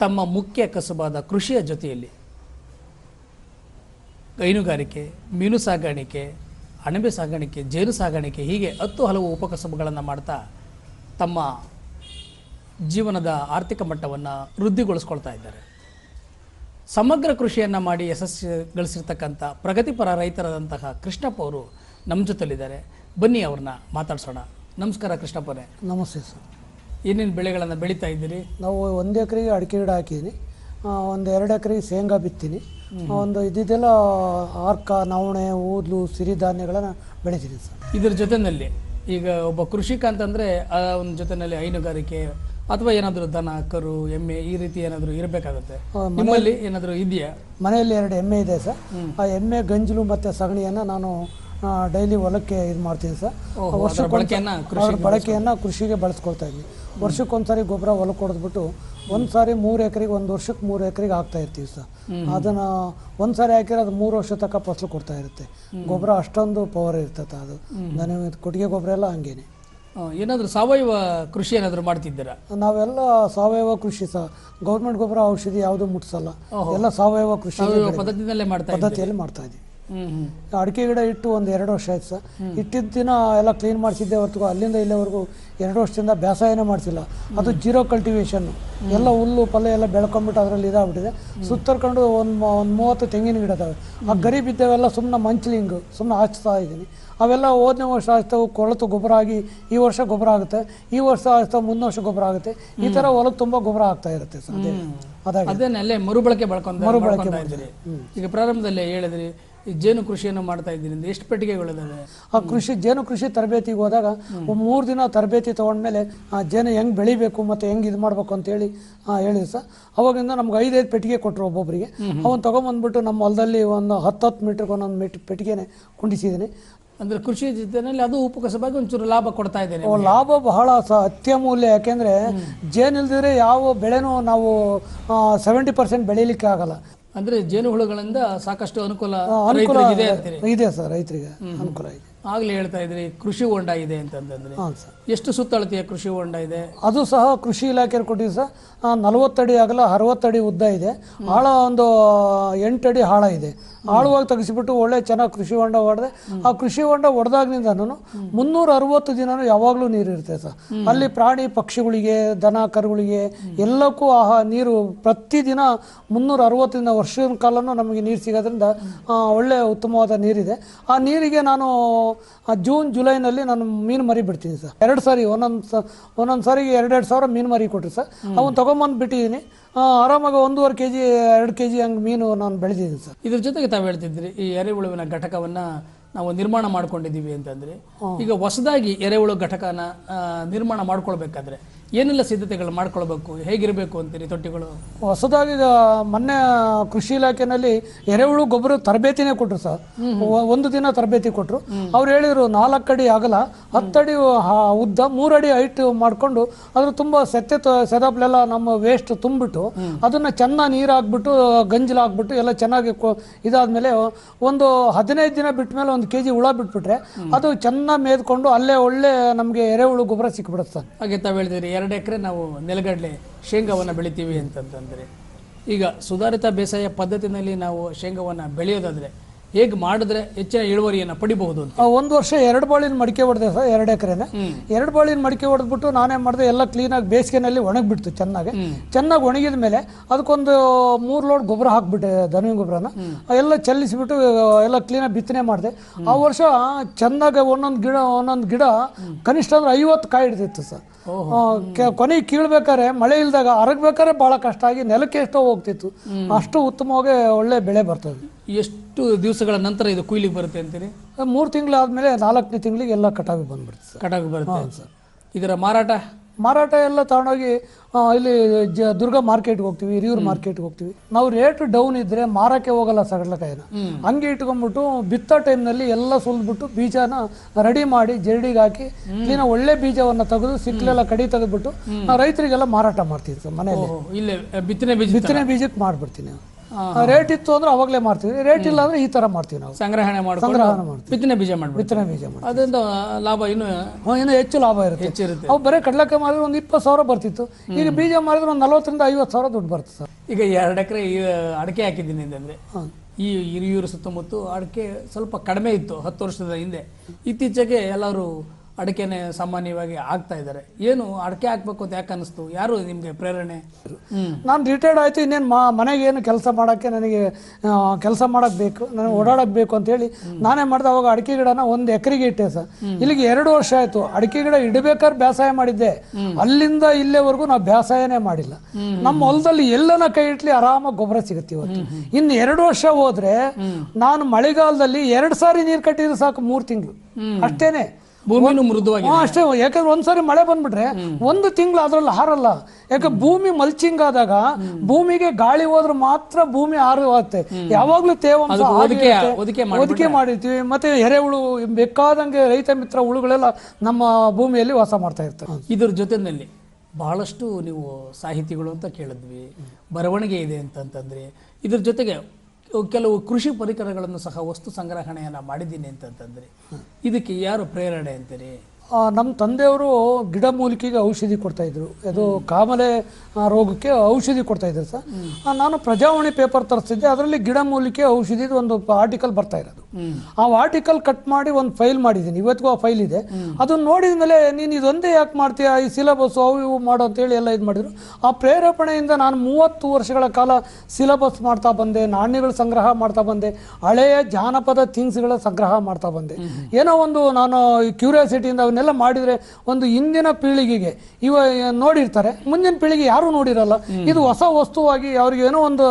ತಮ್ಮ ಮುಖ್ಯ ಕಸುಬಾದ ಕೃಷಿಯ ಜೊತೆಯಲ್ಲಿ ಹೈನುಗಾರಿಕೆ ಮೀನು ಸಾಗಾಣಿಕೆ, ಅಣಬೆ ಸಾಗಾಣಿಕೆ, ಜೇನು ಸಾಗಾಣಿಕೆ ಹೀಗೆ ಹತ್ತು ಹಲವು ಉಪಕಸಬುಗಳನ್ನು ಮಾಡ್ತಾ ತಮ್ಮ ಜೀವನದ ಆರ್ಥಿಕ ಮಟ್ಟವನ್ನು ವೃದ್ಧಿಗೊಳಿಸ್ಕೊಳ್ತಾ ಇದ್ದಾರೆ. ಸಮಗ್ರ ಕೃಷಿಯನ್ನು ಮಾಡಿ ಯಶಸ್ಸು ಗಳಿಸಿರ್ತಕ್ಕಂಥ ಪ್ರಗತಿಪರ ರೈತರಾದಂತಹ ಕೃಷ್ಣಪ್ಪ ಅವರು ನಮ್ಮ ಜೊತೆಲಿದ್ದಾರೆ ಬನ್ನಿ ಅವ್ರನ್ನ ಮಾತಾಡ್ಸೋಣ. ನಮಸ್ಕಾರ ಕೃಷ್ಣಪ್ಪನೇ ನಮಸ್ತೆ ಸರ್. ಏನೇನು ಬೆಳೆಗಳನ್ನು ಬೆಳೀತಾ ಇದ್ದೀರಿ? ನಾವು ಒಂದು ಎಕರೆಗೆ ಅಡಿಕೆ ಗಿಡ ಹಾಕಿದ್ದೀನಿ ಒಂದು ಎರಡು ಎಕರೆಗೆ ಶೇಂಗಾ ಬಿತ್ತೀನಿ. ಒಂದು ಇದ್ದಿದ್ದೆಲ್ಲ ಆರ್ಕ ನವಣೆ ಊದ್ಲು ಸಿರಿಧಾನ್ಯಗಳನ್ನು ಬೆಳಿತೀನಿ ಸರ್. ಇದ್ರ ಜೊತೆಯಲ್ಲಿ ಈಗ ಒಬ್ಬ ಕೃಷಿಕ ಅಂತಂದರೆ ಆ ಒಂದು ಜೊತೆಯಲ್ಲಿ ಹೈನುಗಾರಿಕೆ ಅಥವಾ ಏನಾದರೂ ದನ ಕರು ಎಮ್ಮೆ ಈ ರೀತಿ ಏನಾದರೂ ಇರಬೇಕಾಗುತ್ತೆ. ನಿಮ್ಮಲ್ಲಿ ಏನಾದರೂ ಇದೆಯಾ? ಮನೆಯಲ್ಲಿ ಎರಡು ಎಮ್ಮೆ ಇದೆ ಸರ್. ಆ ಎಮ್ಮೆ ಗಂಜಲು ಮತ್ತು ಸಗಣಿಯನ್ನು ನಾನು ಡೈಲಿ ಹೊಲಕ್ಕೆ ಇದು ಮಾಡ್ತೀವಿ ಸರ್. ವರ್ಷಕ್ಕೆ ಬಳಕೆಯನ್ನ ಕೃಷಿಗೆ ಬಳಸ್ಕೊಳ್ತಾ ಇದ್ವಿ. ವರ್ಷಕ್ಕೊಂದ್ಸರಿ ಗೊಬ್ಬರ ಹೊಲಕ್ಕೆ ಹೊಡೆದ್ಬಿಟ್ಟು ಒಂದ್ಸಾರಿ ಮೂರು ಎಕರೆಗೆ ಒಂದು ವರ್ಷಕ್ಕೆ ಮೂರು ಎಕರೆಗೆ ಹಾಕ್ತಾ ಇರ್ತೀವಿ ಸರ್. ಅದನ್ನು ಒಂದ್ಸಾರಿ ಹಾಕಿದ್ರೆ ಅದು ಮೂರು ವರ್ಷ ತಕ್ಕ ಫಸಲು ಕೊಡ್ತಾ ಇರುತ್ತೆ. ಗೊಬ್ಬರ ಅಷ್ಟೊಂದು ಪವರ್ ಇರ್ತದೆ ಅದು. ನಾನು ಕೊಟ್ಟಿಗೆ ಗೊಬ್ಬರ ಎಲ್ಲ ಹಂಗೇನೆ. ಏನಾದರೂ ಸಾವಯವ ಕೃಷಿ ಏನಾದರೂ ಮಾಡ್ತಿದ್ದೀರಾ? ನಾವೆಲ್ಲ ಸಾವಯವ ಕೃಷಿ ಸಹ ಗೌರ್ಮೆಂಟ್ ಗೊಬ್ಬರ ಔಷಧಿ ಯಾವುದು ಮುಟ್ಸಲ್ಲ. ಎಲ್ಲ ಸಾವಯವ ಕೃಷಿ ಮಾಡ್ತಾ ಪದ್ಧತಿಯಲ್ಲಿ ಮಾಡ್ತಾ ಇದ್ದೀವಿ. ಅಡಿಕೆ ಗಿಡ ಇಟ್ಟು ಒಂದು ಎರಡು ವರ್ಷ ಆಯ್ತು ಸರ್. ಇಟ್ಟಿದ್ದ ದಿನ ಎಲ್ಲ ಕ್ಲೀನ್ ಮಾಡಿಸಿದ್ದೆ ಹೊರತು ಅಲ್ಲಿಂದ ಇಲ್ಲಿವರೆಗೂ ಎರಡು ವರ್ಷದಿಂದ ಬೇಸಾಯನೇ ಮಾಡಿಸಿಲ್ಲ. ಅದು ಜೀರೋ ಕಲ್ಟಿವೇಶನ್ ಎಲ್ಲ ಹುಲ್ಲು ಪಲ್ಲೆ ಎಲ್ಲ ಬೆಳ್ಕೊಂಡ್ಬಿಟ್ಟು ಅದರಲ್ಲಿ ಇದಾಗ್ಬಿಟ್ಟಿದೆ. ಸುತ್ತರ್ಕೊಂಡು ಒಂದು ಒಂದು ಮೂವತ್ತು ತೆಂಗಿನ ಗಿಡ ಇದಾವೆ ಆ ಗರಿ ಬಿದ್ದವೆಲ್ಲ ಸುಮ್ಮನೆ ಮಂಚ್ಲಿಂಗ್ ಸುಮ್ಮನೆ ಹಾಚ್ತಾ ಇದ್ದೀನಿ. ಅವೆಲ್ಲ ಹೋದನೇ ವರ್ಷ ಹಚ್ತಾವು ಕೊಳತು ಗೊಬ್ಬರ ಆಗಿ ಈ ವರ್ಷ ಗೊಬ್ಬರ ಆಗುತ್ತೆ. ಈ ವರ್ಷ ಹಚ್ತಾವ ಮುಂದಿನ ವರ್ಷ ಗೊಬ್ಬರ ಆಗುತ್ತೆ. ಈ ಥರ ಹೊಲಕ್ಕೆ ತುಂಬ ಗೊಬ್ಬರ ಆಗ್ತಾ ಇರುತ್ತೆ ಸರ್ ಅದೇ. ಅದನ್ನೆಲ್ಲೇ ಮರುಬಳಕೆ ಬಳಕೊಂಡು ಮರುಬಳಕೆ ಮಾಡಿದ್ರಿ ಈಗ ಪ್ರಾರಂಭದಲ್ಲಿ ಹೇಳಿದ್ರಿ ಈ ಜೇನು ಕೃಷಿಯನ್ನು ಮಾಡ್ತಾ ಇದ್ದೀನಿ ಎಷ್ಟು ಪೆಟ್ಟಿಗೆಗಳಿದಾವೆ? ಆ ಕೃಷಿ ಜೇನು ಕೃಷಿ ತರಬೇತಿಗೆ ಹೋದಾಗ ಒಂದು ಮೂರು ದಿನ ತರಬೇತಿ ತೊಗೊಂಡ್ಮೇಲೆ ಆ ಜೇನು ಹೆಂಗ್ ಬೆಳಿಬೇಕು ಮತ್ತೆ ಹೆಂಗ್ ಇದು ಮಾಡಬೇಕು ಅಂತೇಳಿ ಹೇಳಿದ್ರು ಸರ್. ಅವಾಗಿಂದ ನಮ್ಗೆ ಐದೈದು ಪೆಟ್ಟಿಗೆ ಕೊಟ್ಟರು ಒಬ್ಬೊಬ್ಬರಿಗೆ ಅವನು ತೊಗೊಂಬಂದ್ಬಿಟ್ಟು ನಮ್ಮ ಹೊಲದಲ್ಲಿ ಒಂದು ಹತ್ತತ್ತು ಮೀಟ್ರಿಗೆ ಒಂದೊಂದು ಮೀಟ್ ಪೆಟ್ಟಿಗೆನೆ ಕುಂಡಿಸಿದ್ದೀನಿ ಅಂದ್ರೆ ಕೃಷಿ ಜೊತೆನಲ್ಲಿ ಅದು ಉಪಕಸಬಾಗಿ ಒಂಚೂರು ಲಾಭ ಕೊಡ್ತಾ ಇದ್ದೇನೆ ಲಾಭ ಬಹಳ ಸ ಅತ್ಯಮೂಲ್ಯ ಯಾಕೆಂದ್ರೆ ಜೇನು ಇಲ್ದಿದ್ರೆ ಯಾವ ಬೆಳೆನೂ ನಾವು ಸೆವೆಂಟಿ ಪರ್ಸೆಂಟ್ ಬೆಳೀಲಿಕ್ಕೆ ಆಗಲ್ಲ. ಅಂದ್ರೆ ಜೇನು ಹುಳುಗಳಿಂದ ಸಾಕಷ್ಟು ಅನುಕೂಲ ರೈತರಿಗೆ ಇದೆ ಅಂತೀರಿ? ಇದೆ ಸರ್ ರೈತರಿಗೆ ಅನುಕೂಲ ಇದೆ. ಆಗ್ಲೇ ಹೇಳ್ತಾ ಇದ್ರಿ ಕೃಷಿ ಹೊಂಡ ಇದೆ ಅಂತಂದ್ರೆ. ಹಾಂ ಸರ್. ಎಷ್ಟು ಸುತ್ತಳತೆಯ ಕೃಷಿ ಹೊಂಡ ಇದೆ? ಅದು ಸಹ ಕೃಷಿ ಇಲಾಖೆ ಕೊಟ್ಟಿದ್ದು ಸಹ ಆ, ನಲವತ್ತಡಿ ಅಗಲ ಅರವತ್ತಡಿ ಉದ್ದ ಇದೆ. ಆಳ ಒಂದು ಎಂಟಡಿ ಆಳ ಇದೆ. ಆಳವಾಗಿ ತೆಗೆಸಿಬಿಟ್ಟು ಒಳ್ಳೆ ಚೆನ್ನಾಗಿ ಕೃಷಿ ಹೊಂಡ ಹೊಡೆದೆ ಆ ಕೃಷಿ ಹೊಂಡ ಹೊಡೆದಾಗ್ನಿಂದ ನಾನು ಮುನ್ನೂರ ಅರವತ್ತು ದಿನನೂ ಯಾವಾಗಲೂ ನೀರು ಇರುತ್ತೆ ಸರ್. ಅಲ್ಲಿ ಪ್ರಾಣಿ ಪಕ್ಷಿಗಳಿಗೆ ದನ ಕರುಗಳಿಗೆ ಎಲ್ಲಕ್ಕೂ ಆಹಾ ನೀರು ಪ್ರತಿದಿನ ಮುನ್ನೂರ ಅರವತ್ತು ದಿನ ವರ್ಷದ ಕಾಲನೂ ನಮಗೆ ನೀರು ಸಿಗೋದ್ರಿಂದ ಒಳ್ಳೆ ಉತ್ತಮವಾದ ನೀರಿದೆ. ಆ ನೀರಿಗೆ ನಾನು ಜೂನ್ ಜುಲೈನಲ್ಲಿ ನಾನು ಮೀನು ಮರಿ ಬಿಡ್ತೀನಿ ಸರ್ ಎರಡು ಸಾರಿ ಒಂದೊಂದು ಸ ಒಂದೊಂದು ಸಾರಿಗೆ ಎರಡೆರಡು ಸಾವಿರ ಮೀನು ಮರಿ ಕೊಟ್ರಿ ಸರ್. ಅವ್ನು ತೊಗೊಂಬಂದು ಬಿಟ್ಟಿದ್ದೀನಿ ಆರಾಮಾಗಿ ಒಂದೂವರೆ ಕೆ ಜಿ ಎರಡು ಕೆ ಜಿ ಹಂಗೆ ಮೀನು ನಾನು ಬೆಳೆದಿದ್ದೀನಿ ಸರ್. ಇದ್ರ ಜೊತೆಗೆ ತಾವು ಹೇಳ್ತಿದ್ರಿ ಈ ಎರೆಹುಳುವಿನ ಘಟಕವನ್ನ ನಾವು ನಿರ್ಮಾಣ ಮಾಡ್ಕೊಂಡಿದ್ದೀವಿ ಅಂತಂದರೆ. ಈಗ ಹೊಸದಾಗಿ ಎರೆಹುಳು ಘಟಕನ ನಿರ್ಮಾಣ ಮಾಡ್ಕೊಳ್ಬೇಕಾದ್ರೆ ಏನೆಲ್ಲ ಸಿದ್ಧತೆಗಳು ಮಾಡ್ಕೊಳ್ಬೇಕು? ಹೇಗಿರಬೇಕು ಅಂತೀರಿ ತೊಟ್ಟಿಗಳು? ಹೊಸದಾಗಿ ಮೊನ್ನೆ ಕೃಷಿ ಇಲಾಖೆನಲ್ಲಿ ಎರೆಹುಳು ಗೊಬ್ಬರ ತರಬೇತಿನೇ ಕೊಟ್ಟರು ಸರ್. ಒಂದು ದಿನ ತರಬೇತಿ ಕೊಟ್ಟರು ಅವ್ರು ಹೇಳಿದರು ನಾಲ್ಕು ಅಡಿ ಅಗಲ ಹತ್ತಡಿ ಉದ್ದ ಮೂರಡಿ ಹೈಟ್ ಮಾಡಿಕೊಂಡು ಅದ್ರ ತುಂಬ ಸೆತ್ತೆ ಸೆದಪ್ಲೆಲ್ಲ ನಮ್ಮ ವೇಸ್ಟ್ ತುಂಬಿಟ್ಟು ಅದನ್ನು ಚೆನ್ನಾಗಿ ನೀರು ಹಾಕ್ಬಿಟ್ಟು ಗಂಜಲ ಹಾಕ್ಬಿಟ್ಟು ಎಲ್ಲ ಚೆನ್ನಾಗಿ ಇದಾದ್ಮೇಲೆ ಒಂದು ಹದಿನೈದು ದಿನ ಬಿಟ್ಟ ಮೇಲೆ ಒಂದು ಕೆ ಜಿ ಹುಳ ಬಿಟ್ಬಿಟ್ರೆ ಅದು ಚೆನ್ನಾಗಿ ಮೇದ್ಕೊಂಡು ಅಲ್ಲೇ ಒಳ್ಳೆ ನಮಗೆ ಎರೆಹುಳು ಗೊಬ್ಬರ ಸಿಕ್ಬಿಡುತ್ತೆ ಸರ್. ಹಾಗೆ ತಾವು ಹೇಳ್ತೀರಿ ಎರಡು ಎಕರೆ ನಾವು ನೆಲಗಡಲೆ ಶೇಂಗಾವನ್ನು ಬೆಳಿತೀವಿ ಅಂತಂತಂದರೆ. ಈಗ ಸುಧಾರಿತ ಬೇಸಾಯ ಪದ್ಧತಿನಲ್ಲಿ ನಾವು ಶೇಂಗಾವನ್ನು ಬೆಳೆಯೋದಾದರೆ ಹೇಗೆ ಮಾಡಿದ್ರೆ ಹೆಚ್ಚಿನ ಇಳುವರಿಯನ್ನು ಪಡಿಬಹುದು ಅಂತ? ಒಂದು ವರ್ಷ ಎರಡು ಬಾಳಿನ ಮಡಿಕೆ ಹೊಡೆದೆ ಸರ್ ಎರಡು ಎಕರೆನೆ. ಎರಡು ಬಾಳಿನ ಮಡಿಕೆ ಹೊಡೆದ್ಬಿಟ್ಟು ನಾನೇ ಮಾಡಿದೆ ಎಲ್ಲ ಕ್ಲೀನಾಗಿ ಬೇಸಿಗೆನಲ್ಲಿ ಒಣಗಿಬಿಡ್ತು ಚೆನ್ನಾಗಿ. ಚೆನ್ನಾಗಿ ಒಣಗಿದ ಮೇಲೆ ಅದಕ್ಕೊಂದು ಮೂರು ಲೋಡ್ ಗೊಬ್ಬರ ಹಾಕ್ಬಿಟ್ಟೆ ದನವಿನ ಗೊಬ್ಬರನ. ಎಲ್ಲ ಚಲ್ಲಿಸಿಬಿಟ್ಟು ಎಲ್ಲ ಕ್ಲೀನಾಗಿ ಬಿತ್ತನೆ ಮಾಡಿದೆ. ಆ ವರ್ಷ ಚೆನ್ನಾಗಿ ಒಂದೊಂದು ಗಿಡ ಒಂದೊಂದು ಗಿಡ ಕನಿಷ್ಠ ಅಂದ್ರೆ ಐವತ್ತು ಕಾಯಿ ಹಿಡ್ದಿತ್ತು ಸರ್. ಆ, ಕೆ- ಕೊನೆಗೆ ಕೀಳ್ಬೇಕಾದ್ರೆ ಮಳೆ ಇಲ್ದಾಗ ಅರಗ್ಬೇಕಾದ್ರೆ ಬಹಳ ಕಷ್ಟ. ಆಗಿ ನೆಲಕ್ಕೆ ಎಷ್ಟೋ ಹೋಗ್ತಿತ್ತು. ಅಷ್ಟು ಉತ್ತಮವಾಗಿ ಒಳ್ಳೆ ಬೆಳೆ ಬರ್ತದೆ. ಎಷ್ಟು ದಿವಸಗಳ ನಂತರ ಇದು ಕುಯ್ಲಿಗೆ ಬರುತ್ತೆ ಅಂತೀರಿ? ಮೂರು ತಿಂಗಳಾದ್ಮೇಲೆ ನಾಲ್ಕನೇ ತಿಂಗಳಿಗೆ ಎಲ್ಲ ಕಟಾವಿಗೆ ಬಂದ್ಬಿಡ್ತದೆ ಕಟಾವಿಗೆ ಕಟಾವು ಬರುತ್ತೆ. ಇದರ ಮಾರಾಟ? ಮಾರಾಟ ಎಲ್ಲ ತಗೊಂಡೋಗಿ ಇಲ್ಲಿ ಜ ದುರ್ಗಾ ಮಾರ್ಕೆಟ್ಗೆ ಹೋಗ್ತೀವಿ ಹಿರಿಯೂರು ಮಾರ್ಕೆಟ್ಗೆ ಹೋಗ್ತೀವಿ. ನಾವು ರೇಟ್ ಡೌನ್ ಇದ್ರೆ ಮಾರಕ್ಕೆ ಹೋಗಲ್ಲ ಸಗಡ್ಲಕಾಯಿನ ಹಂಗೆ ಇಟ್ಕೊಂಡ್ಬಿಟ್ಟು ಬಿತ್ತೋ ಟೈಮ್ನಲ್ಲಿ ಎಲ್ಲ ಸುಲ್ದ್ಬಿಟ್ಟು ಬೀಜನ ರೆಡಿ ಮಾಡಿ ಜರಡಿಗೆ ಹಾಕಿ ಕ್ಲೀನ ಒಳ್ಳೆ ಬೀಜವನ್ನ ತೆಗೆದು ಸಿಕ್ಲೆಲ್ಲ ಕಡಿ ತೆಗೆದ್ಬಿಟ್ಟು ನಾವು ರೈತರಿಗೆಲ್ಲ ಮಾರಾಟ ಮಾಡ್ತೀವಿ ಮನೆಯಲ್ಲಿ. ಬಿತ್ತನೆ ಬೀಜ ಬಿತ್ತನೆ ಬೀಜಕ್ಕೆ ಮಾಡ್ಬಿಡ್ತೀನಿ ರೇಟ್ ಇತ್ತು ಅಂದ್ರೆ ಅವಾಗಲೇ ಮಾಡ್ತೀವಿ ರೇಟ್ ಇಲ್ಲ ಅಂದ್ರೆ ಈ ತರ ಮಾಡ್ತೀವಿ ನಾವು. ಸಂಗ್ರಹಣೆ ಮಾಡ್ತೀವಿ. ಬಿತ್ತನೆ ಬೀಜ ಮಾಡ್ಬಿಡ್ತೀವಿ. ಬಿತ್ತನೆ ಬೀಜ ಮಾಡಿ ಅದರಿಂದ ಲಾಭ ಇನ್ನು ಇನ್ನೂ ಹೆಚ್ಚು ಲಾಭ ಇರುತ್ತೆ. ಹೆಚ್ಚಿರುತ್ತೆ. ಅವು ಬರೀ ಕಡಲೆಕಾಯಿ ಮಾರಿದ್ರೆ ಒಂದು ಇಪ್ಪತ್ತು ಸಾವಿರ ಬರ್ತಿತ್ತು. ಈಗ ಬೀಜ ಮಾರಿದ್ರೆ ಒಂದು ನಲವತ್ತರಿಂದ ಐವತ್ತು ಸಾವಿರ ದುಡ್ಡು ಬರುತ್ತೆ ಸರ್. ಈಗ ಎರಡು ಎಕರೆ ಅಡಿಕೆ ಹಾಕಿದ್ದೀನಿ ಅಂತಂದ್ರೆ ಈ ಹಿರಿಯೂರು ಸುತ್ತಮುತ್ತ ಅಡಿಕೆ ಸ್ವಲ್ಪ ಕಡಿಮೆ ಇತ್ತು ಹತ್ತು ವರ್ಷದ ಹಿಂದೆ. ಇತ್ತೀಚೆಗೆ ಎಲ್ಲರೂ ಅಡಿಕೆನೆ ಸಾಮಾನ್ಯವಾಗಿ ಆಗ್ತಾ ಇದ್ದಾರೆ. ಏನು ಅಡಕೆ ಹಾಕ್ಬೇಕು ಅಂತ ಯಾಕೆ ಅನಿಸ್ತು? ಯಾರು ನಿಮಗೆ ಪ್ರೇರಣೆ? ನಾನು ರಿಟೈರ್ಡ್ ಆಯಿತು ಇನ್ನೇನು ಮಾ ಮನೆಗೆ ಏನು ಕೆಲಸ ಮಾಡೋಕ್ಕೆ ನನಗೆ ಕೆಲಸ ಮಾಡೋಕ್ಕೆ ಬೇಕು ನನಗೆ ಓಡಾಡೋಕ್ಕೆ ಬೇಕು ಅಂತೇಳಿ ನಾನೇ ಮಾಡಿದೆ ಅವಾಗ ಅಡಿಕೆ ಗಿಡನ ಒಂದು ಎಕರೆಗೆ ಇಟ್ಟೆ ಸರ್. ಇಲ್ಲಿಗೆ ಎರಡು ವರ್ಷ ಆಯಿತು ಅಡಿಕೆ ಗಿಡ ಇಡಬೇಕಾದ್ರೆ ಬೇಸಾಯ ಮಾಡಿದ್ದೆ. ಅಲ್ಲಿಂದ ಇಲ್ಲೇವರೆಗೂ ನಾವು ಬೇಸಾಯನೇ ಮಾಡಿಲ್ಲ. ನಮ್ಮ ಹೊಲದಲ್ಲಿ ಎಲ್ಲನ ಕೈ ಇಟ್ಲಿ ಆರಾಮಾಗಿ ಗೊಬ್ಬರ ಸಿಗುತ್ತೆ ಇವತ್ತು. ಇನ್ನು ಎರಡು ವರ್ಷ ಹೋದ್ರೆ ನಾನು ಮಳೆಗಾಲದಲ್ಲಿ ಎರಡು ಸಾರಿ ನೀರು ಕಟ್ಟಿದ್ರೆ ಸಾಕು ಮೂರು ತಿಂಗಳು. ಅಷ್ಟೇನೆ. ಭೂಮಿನೂ ಮೃದುವಾಗಿ ಅಷ್ಟೇ ಯಾಕಂದ್ರೆ ಒಂದ್ಸರಿ ಮಳೆ ಬಂದ್ಬಿಟ್ರೆ ಒಂದು ತಿಂಗಳು ಅದ್ರಲ್ಲಿ ಹಾರಲ್ಲ. ಯಾಕೆ ಭೂಮಿ ಮಲ್ಚಿಂಗ್ ಆದಾಗ ಭೂಮಿಗೆ ಗಾಳಿ ಹೋದ್ರೆ ಮಾತ್ರ ಭೂಮಿ ಹಾರುತ್ತೆ ಯಾವಾಗ್ಲೂ ತೇವಾಂಶ ಒದಕೆ ಮಾಡಿರ್ತೀವಿ. ಮತ್ತೆ ಎರೆಹುಳು ಬೇಕಾದಂಗೆ ರೈತ ಮಿತ್ರ ಹುಳುಗಳೆಲ್ಲ ನಮ್ಮ ಭೂಮಿಯಲ್ಲಿ ವಾಸ ಮಾಡ್ತಾ ಇರ್ತವೆ. ಇದ್ರ ಜೊತೆನಲ್ಲಿ ಬಹಳಷ್ಟು ನೀವು ಸಾಹಿತಿಗಳು ಅಂತ ಕೇಳಿದ್ವಿ. ಬರವಣಿಗೆ ಇದೆ ಅಂತಂತಂದ್ರೆ ಇದ್ರ ಜೊತೆಗೆ ಕೆಲವು ಕೃಷಿ ಪರಿಕರಗಳನ್ನು ಸಹ ವಸ್ತು ಸಂಗ್ರಹಣೆಯನ್ನು ಮಾಡಿದ್ದೀನಿ ಅಂತಂತಂದರೆ ಇದಕ್ಕೆ ಯಾರು ಪ್ರೇರಣೆ ಅಂತೀರಿ? ನಮ್ಮ ತಂದೆಯವರು ಗಿಡಮೂಲಿಕೆಗೆ ಔಷಧಿ ಕೊಡ್ತಾಯಿದ್ರು ಅದು ಕಾಮಲೆ ರೋಗಕ್ಕೆ ಔಷಧಿ ಕೊಡ್ತಾಯಿದ್ರು ಸರ್. ನಾನು ಪ್ರಜಾವಾಣಿ ಪೇಪರ್ ತರಿಸ್ತಿದ್ದೆ ಅದರಲ್ಲಿ ಗಿಡಮೂಲಿಕೆ ಔಷಧಿದು ಒಂದು ಆರ್ಟಿಕಲ್ ಬರ್ತಾ ಇರೋದು. ಆ ಆರ್ಟಿಕಲ್ ಕಟ್ ಮಾಡಿ ಒಂದು ಫೈಲ್ ಮಾಡಿದ್ದೀನಿ ಇವತ್ತಿಗೂ ಆ ಫೈಲ್ ಇದೆ. ಅದನ್ನ ನೋಡಿದ ಮೇಲೆ ನೀನು ಇದೊಂದೇ ಯಾಕೆ ಮಾಡ್ತೀಯ? ಈ ಸಿಲೆಬಸ್ ಅವು ಇವು ಮಾಡು ಅಂತೇಳಿ ಎಲ್ಲ ಇದು ಮಾಡಿದ್ರು. ಆ ಪ್ರೇರೇಪಣೆಯಿಂದ ನಾನು ಮೂವತ್ತು ವರ್ಷಗಳ ಕಾಲ ಸಿಲೆಬಸ್ ಮಾಡ್ತಾ ಬಂದೆ ನಾಣ್ಯಗಳ ಸಂಗ್ರಹ ಮಾಡ್ತಾ ಬಂದೆ ಹಳೆಯ ಜಾನಪದ ಥಿಂಗ್ಸ್ಗಳ ಸಂಗ್ರಹ ಮಾಡ್ತಾ ಬಂದೆ. ಏನೋ ಒಂದು ನಾನು ಕ್ಯೂರಿಯಾಸಿಟಿಯಿಂದ ಅವನ್ನೆಲ್ಲ ಮಾಡಿದರೆ ಒಂದು ಇಂದಿನ ಪೀಳಿಗೆಗೆ ಇವ ನೋಡಿರ್ತಾರೆ ಮುಂದಿನ ಪೀಳಿಗೆ ಯಾರೂ ನೋಡಿರಲ್ಲ. ಇದು ಹೊಸ ವಸ್ತುವಾಗಿ ಅವ್ರಿಗೆ ಏನೋ ಒಂದು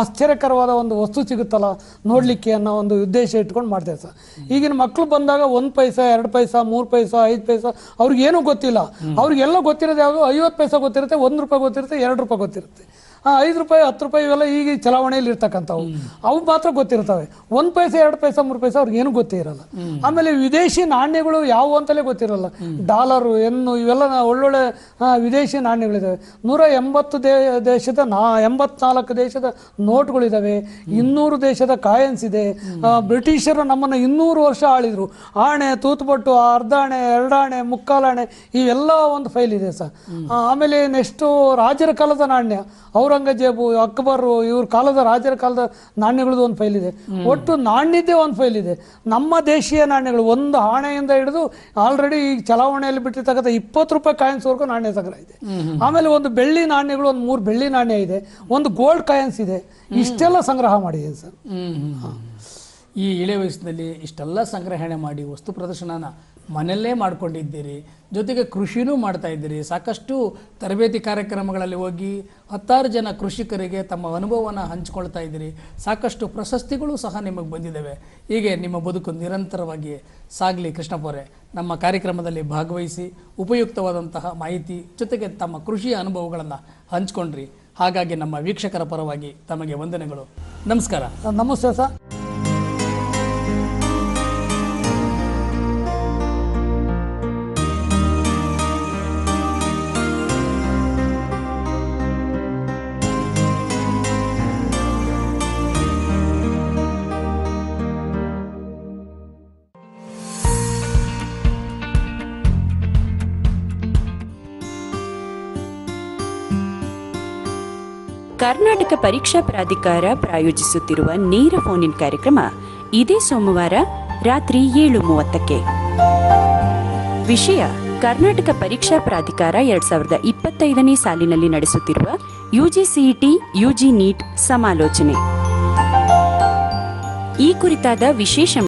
ಆಶ್ಚರ್ಯಕರವಾದ ಒಂದು ವಸ್ತು ಸಿಗುತ್ತಲ್ಲ ನೋಡ್ಲಿಕ್ಕೆ ಅನ್ನೋ ಒಂದು ಉದ್ದೇಶ ಇಟ್ಕೊಂಡು ಮಾಡ್ತೇವೆ ಸರ್. ಈಗಿನ ಮಕ್ಕಳು ಬಂದಾಗ ಒಂದು ಪೈಸಾ ಎರಡು ಪೈಸಾ ಮೂರು ಪೈಸಾ ಐದು ಪೈಸಾ ಅವ್ರಿಗೆ ಏನೂ ಗೊತ್ತಿಲ್ಲ ಅವ್ರಿಗೆಲ್ಲ ಗೊತ್ತಿರೋದು ಯಾವುದು ಐವತ್ತು ಪೈಸಾ ಗೊತ್ತಿರುತ್ತೆ ಒಂದು ರೂಪಾಯಿ ಗೊತ್ತಿರುತ್ತೆ ಎರಡು ರೂಪಾಯಿ ಗೊತ್ತಿರುತ್ತೆ. ಆ, ಐದು ರೂಪಾಯಿ ಹತ್ತು ರೂಪಾಯಿ ಇವೆಲ್ಲ ಈಗ ಚಲಾವಣೆಯಲ್ಲಿ ಇರ್ತಕ್ಕಂಥವು. ಅವು ಮಾತ್ರ ಗೊತ್ತಿರ್ತವೆ ಒಂದ್ ಪೈಸೆ ಎರಡು ಪೈಸೆ ಮೂರು ಪೈಸೆ ಅವ್ರಿಗೆ ಏನು ಗೊತ್ತೇ ಇರಲ್ಲ. ಆಮೇಲೆ ವಿದೇಶಿ ನಾಣ್ಯಗಳು ಯಾವುವು ಅಂತಲೇ ಗೊತ್ತಿರಲ್ಲ. ಡಾಲರು ಎನ್ನು ಇವೆಲ್ಲ ಒಳ್ಳೊಳ್ಳೆ ವಿದೇಶಿ ನಾಣ್ಯಗಳಿದ್ದಾವೆ. ನೂರ ಎಂಬತ್ತು ದೇ ದೇಶದ ನಾ ಎಂಬತ್ನಾಲ್ಕು ದೇಶದ ನೋಟ್ಗಳಿದ್ದಾವೆ. ಇನ್ನೂರು ದೇಶದ ಕಾಯನ್ಸ್ ಇದೆ. ಬ್ರಿಟಿಷರು ನಮ್ಮನ್ನು ಇನ್ನೂರು ವರ್ಷ ಆಳಿದ್ರು. ಆಣೆ ತೂತುಬಟ್ಟು ಅರ್ಧಾಣೆ ಎರಡಾಣೆ ಮುಕ್ಕಾಲಾಣೆ ಇವೆಲ್ಲ ಒಂದು ಫೈಲ್ ಇದೆ ಸರ್. ಆಮೇಲೆ ನೆಕ್ಸ್ಟು ರಾಜರ ಕಾಲದ ನಾಣ್ಯ. ಔರಂಗಜೇಬು ಅಕ್ಬರು ಇವ್ರ ಕಾಲದ ರಾಜರ ಕಾಲದ ನಾಣ್ಯಗಳದ್ದು ಒಂದು ಫೈಲ್ ಇದೆ. ಒಟ್ಟು ನಾಣ್ಯದ್ದೇ ಒಂದು ಫೈಲ್ ಇದೆ. ನಮ್ಮ ದೇಶೀಯ ನಾಣ್ಯಗಳು ಒಂದು ಹಾಣೆಯಿಂದ ಹಿಡಿದು ಆಲ್ರೆಡಿ ಈ ಚಲಾವಣೆಯಲ್ಲಿ ಬಿಟ್ಟಿರ್ತಕ್ಕಂಥ ಇಪ್ಪತ್ತು ರೂಪಾಯಿ ಕಾಯಿನ್ಸ್ವರೆಗೂ ನಾಣ್ಯ ಸಂಗ್ರಹ ಇದೆ. ಆಮೇಲೆ ಒಂದು ಬೆಳ್ಳಿ ನಾಣ್ಯಗಳು ಒಂದು ಮೂರು ಬೆಳ್ಳಿ ನಾಣ್ಯ ಇದೆ. ಒಂದು ಗೋಲ್ಡ್ ಕಾಯಿನ್ಸ್ ಇದೆ. ಇಷ್ಟೆಲ್ಲ ಸಂಗ್ರಹ ಮಾಡಿದೆ ಸರ್. ಈ ಇಳೆ ವಯಸ್ಸಿನಲ್ಲಿ ಇಷ್ಟೆಲ್ಲ ಸಂಗ್ರಹಣೆ ಮಾಡಿ ವಸ್ತು ಪ್ರದರ್ಶನನ ಮನೆಯಲ್ಲೇ ಮಾಡ್ಕೊಂಡಿದ್ದೀರಿ, ಜೊತೆಗೆ ಕೃಷಿನೂ ಮಾಡ್ತಾ ಇದ್ದೀರಿ. ಸಾಕಷ್ಟು ತರಬೇತಿ ಕಾರ್ಯಕ್ರಮಗಳಲ್ಲಿ ಹೋಗಿ ಹತ್ತಾರು ಜನ ಕೃಷಿಕರಿಗೆ ತಮ್ಮ ಅನುಭವವನ್ನು ಹಂಚ್ಕೊಳ್ತಾ ಇದ್ದೀರಿ. ಸಾಕಷ್ಟು ಪ್ರಶಸ್ತಿಗಳು ಸಹ ನಿಮಗೆ ಬಂದಿದ್ದಾವೆ. ಹೀಗೆ ನಿಮ್ಮ ಬದುಕು ನಿರಂತರವಾಗಿ ಸಾಗಲಿ ಕೃಷ್ಣಪ್ಪವರೇ ನಮ್ಮ ಕಾರ್ಯಕ್ರಮದಲ್ಲಿ ಭಾಗವಹಿಸಿ ಉಪಯುಕ್ತವಾದಂತಹ ಮಾಹಿತಿ, ಜೊತೆಗೆ ತಮ್ಮ ಕೃಷಿಯ ಅನುಭವಗಳನ್ನು ಹಂಚ್ಕೊಂಡ್ರಿ. ಹಾಗಾಗಿ ನಮ್ಮ ವೀಕ್ಷಕರ ಪರವಾಗಿ ತಮಗೆ ವಂದನೆಗಳು. ನಮಸ್ಕಾರ. ನಮಸ್ತೆ ಸರ್. ಕರ್ನಾಟಕ ಪರೀಕ್ಷಾ ಪ್ರಾಧಿಕಾರ ಪ್ರಾಯೋಜಿಸುತ್ತಿರುವ ನೇರ ಫೋನ್ ಕಾರ್ಯಕ್ರಮ ಇದೇ ಸೋಮವಾರ ರಾತ್ರಿ ಏಳು ಮೂವತ್ತಕ್ಕೆ. ವಿಷಯ, ಕರ್ನಾಟಕ ಪರೀಕ್ಷಾ ಪ್ರಾಧಿಕಾರ ಎರಡ್ ಸಾವಿರದ ಇಪ್ಪತ್ತೈದನೇ ಸಾಲಿನಲ್ಲಿ ನಡೆಸುತ್ತಿರುವ ಯುಜಿಸಿಇಟಿ ಯುಜಿ ನೀಟ್ ಸಮಾಲೋಚನೆ. ಈ ಕುರಿತಾದ ವಿಶೇಷ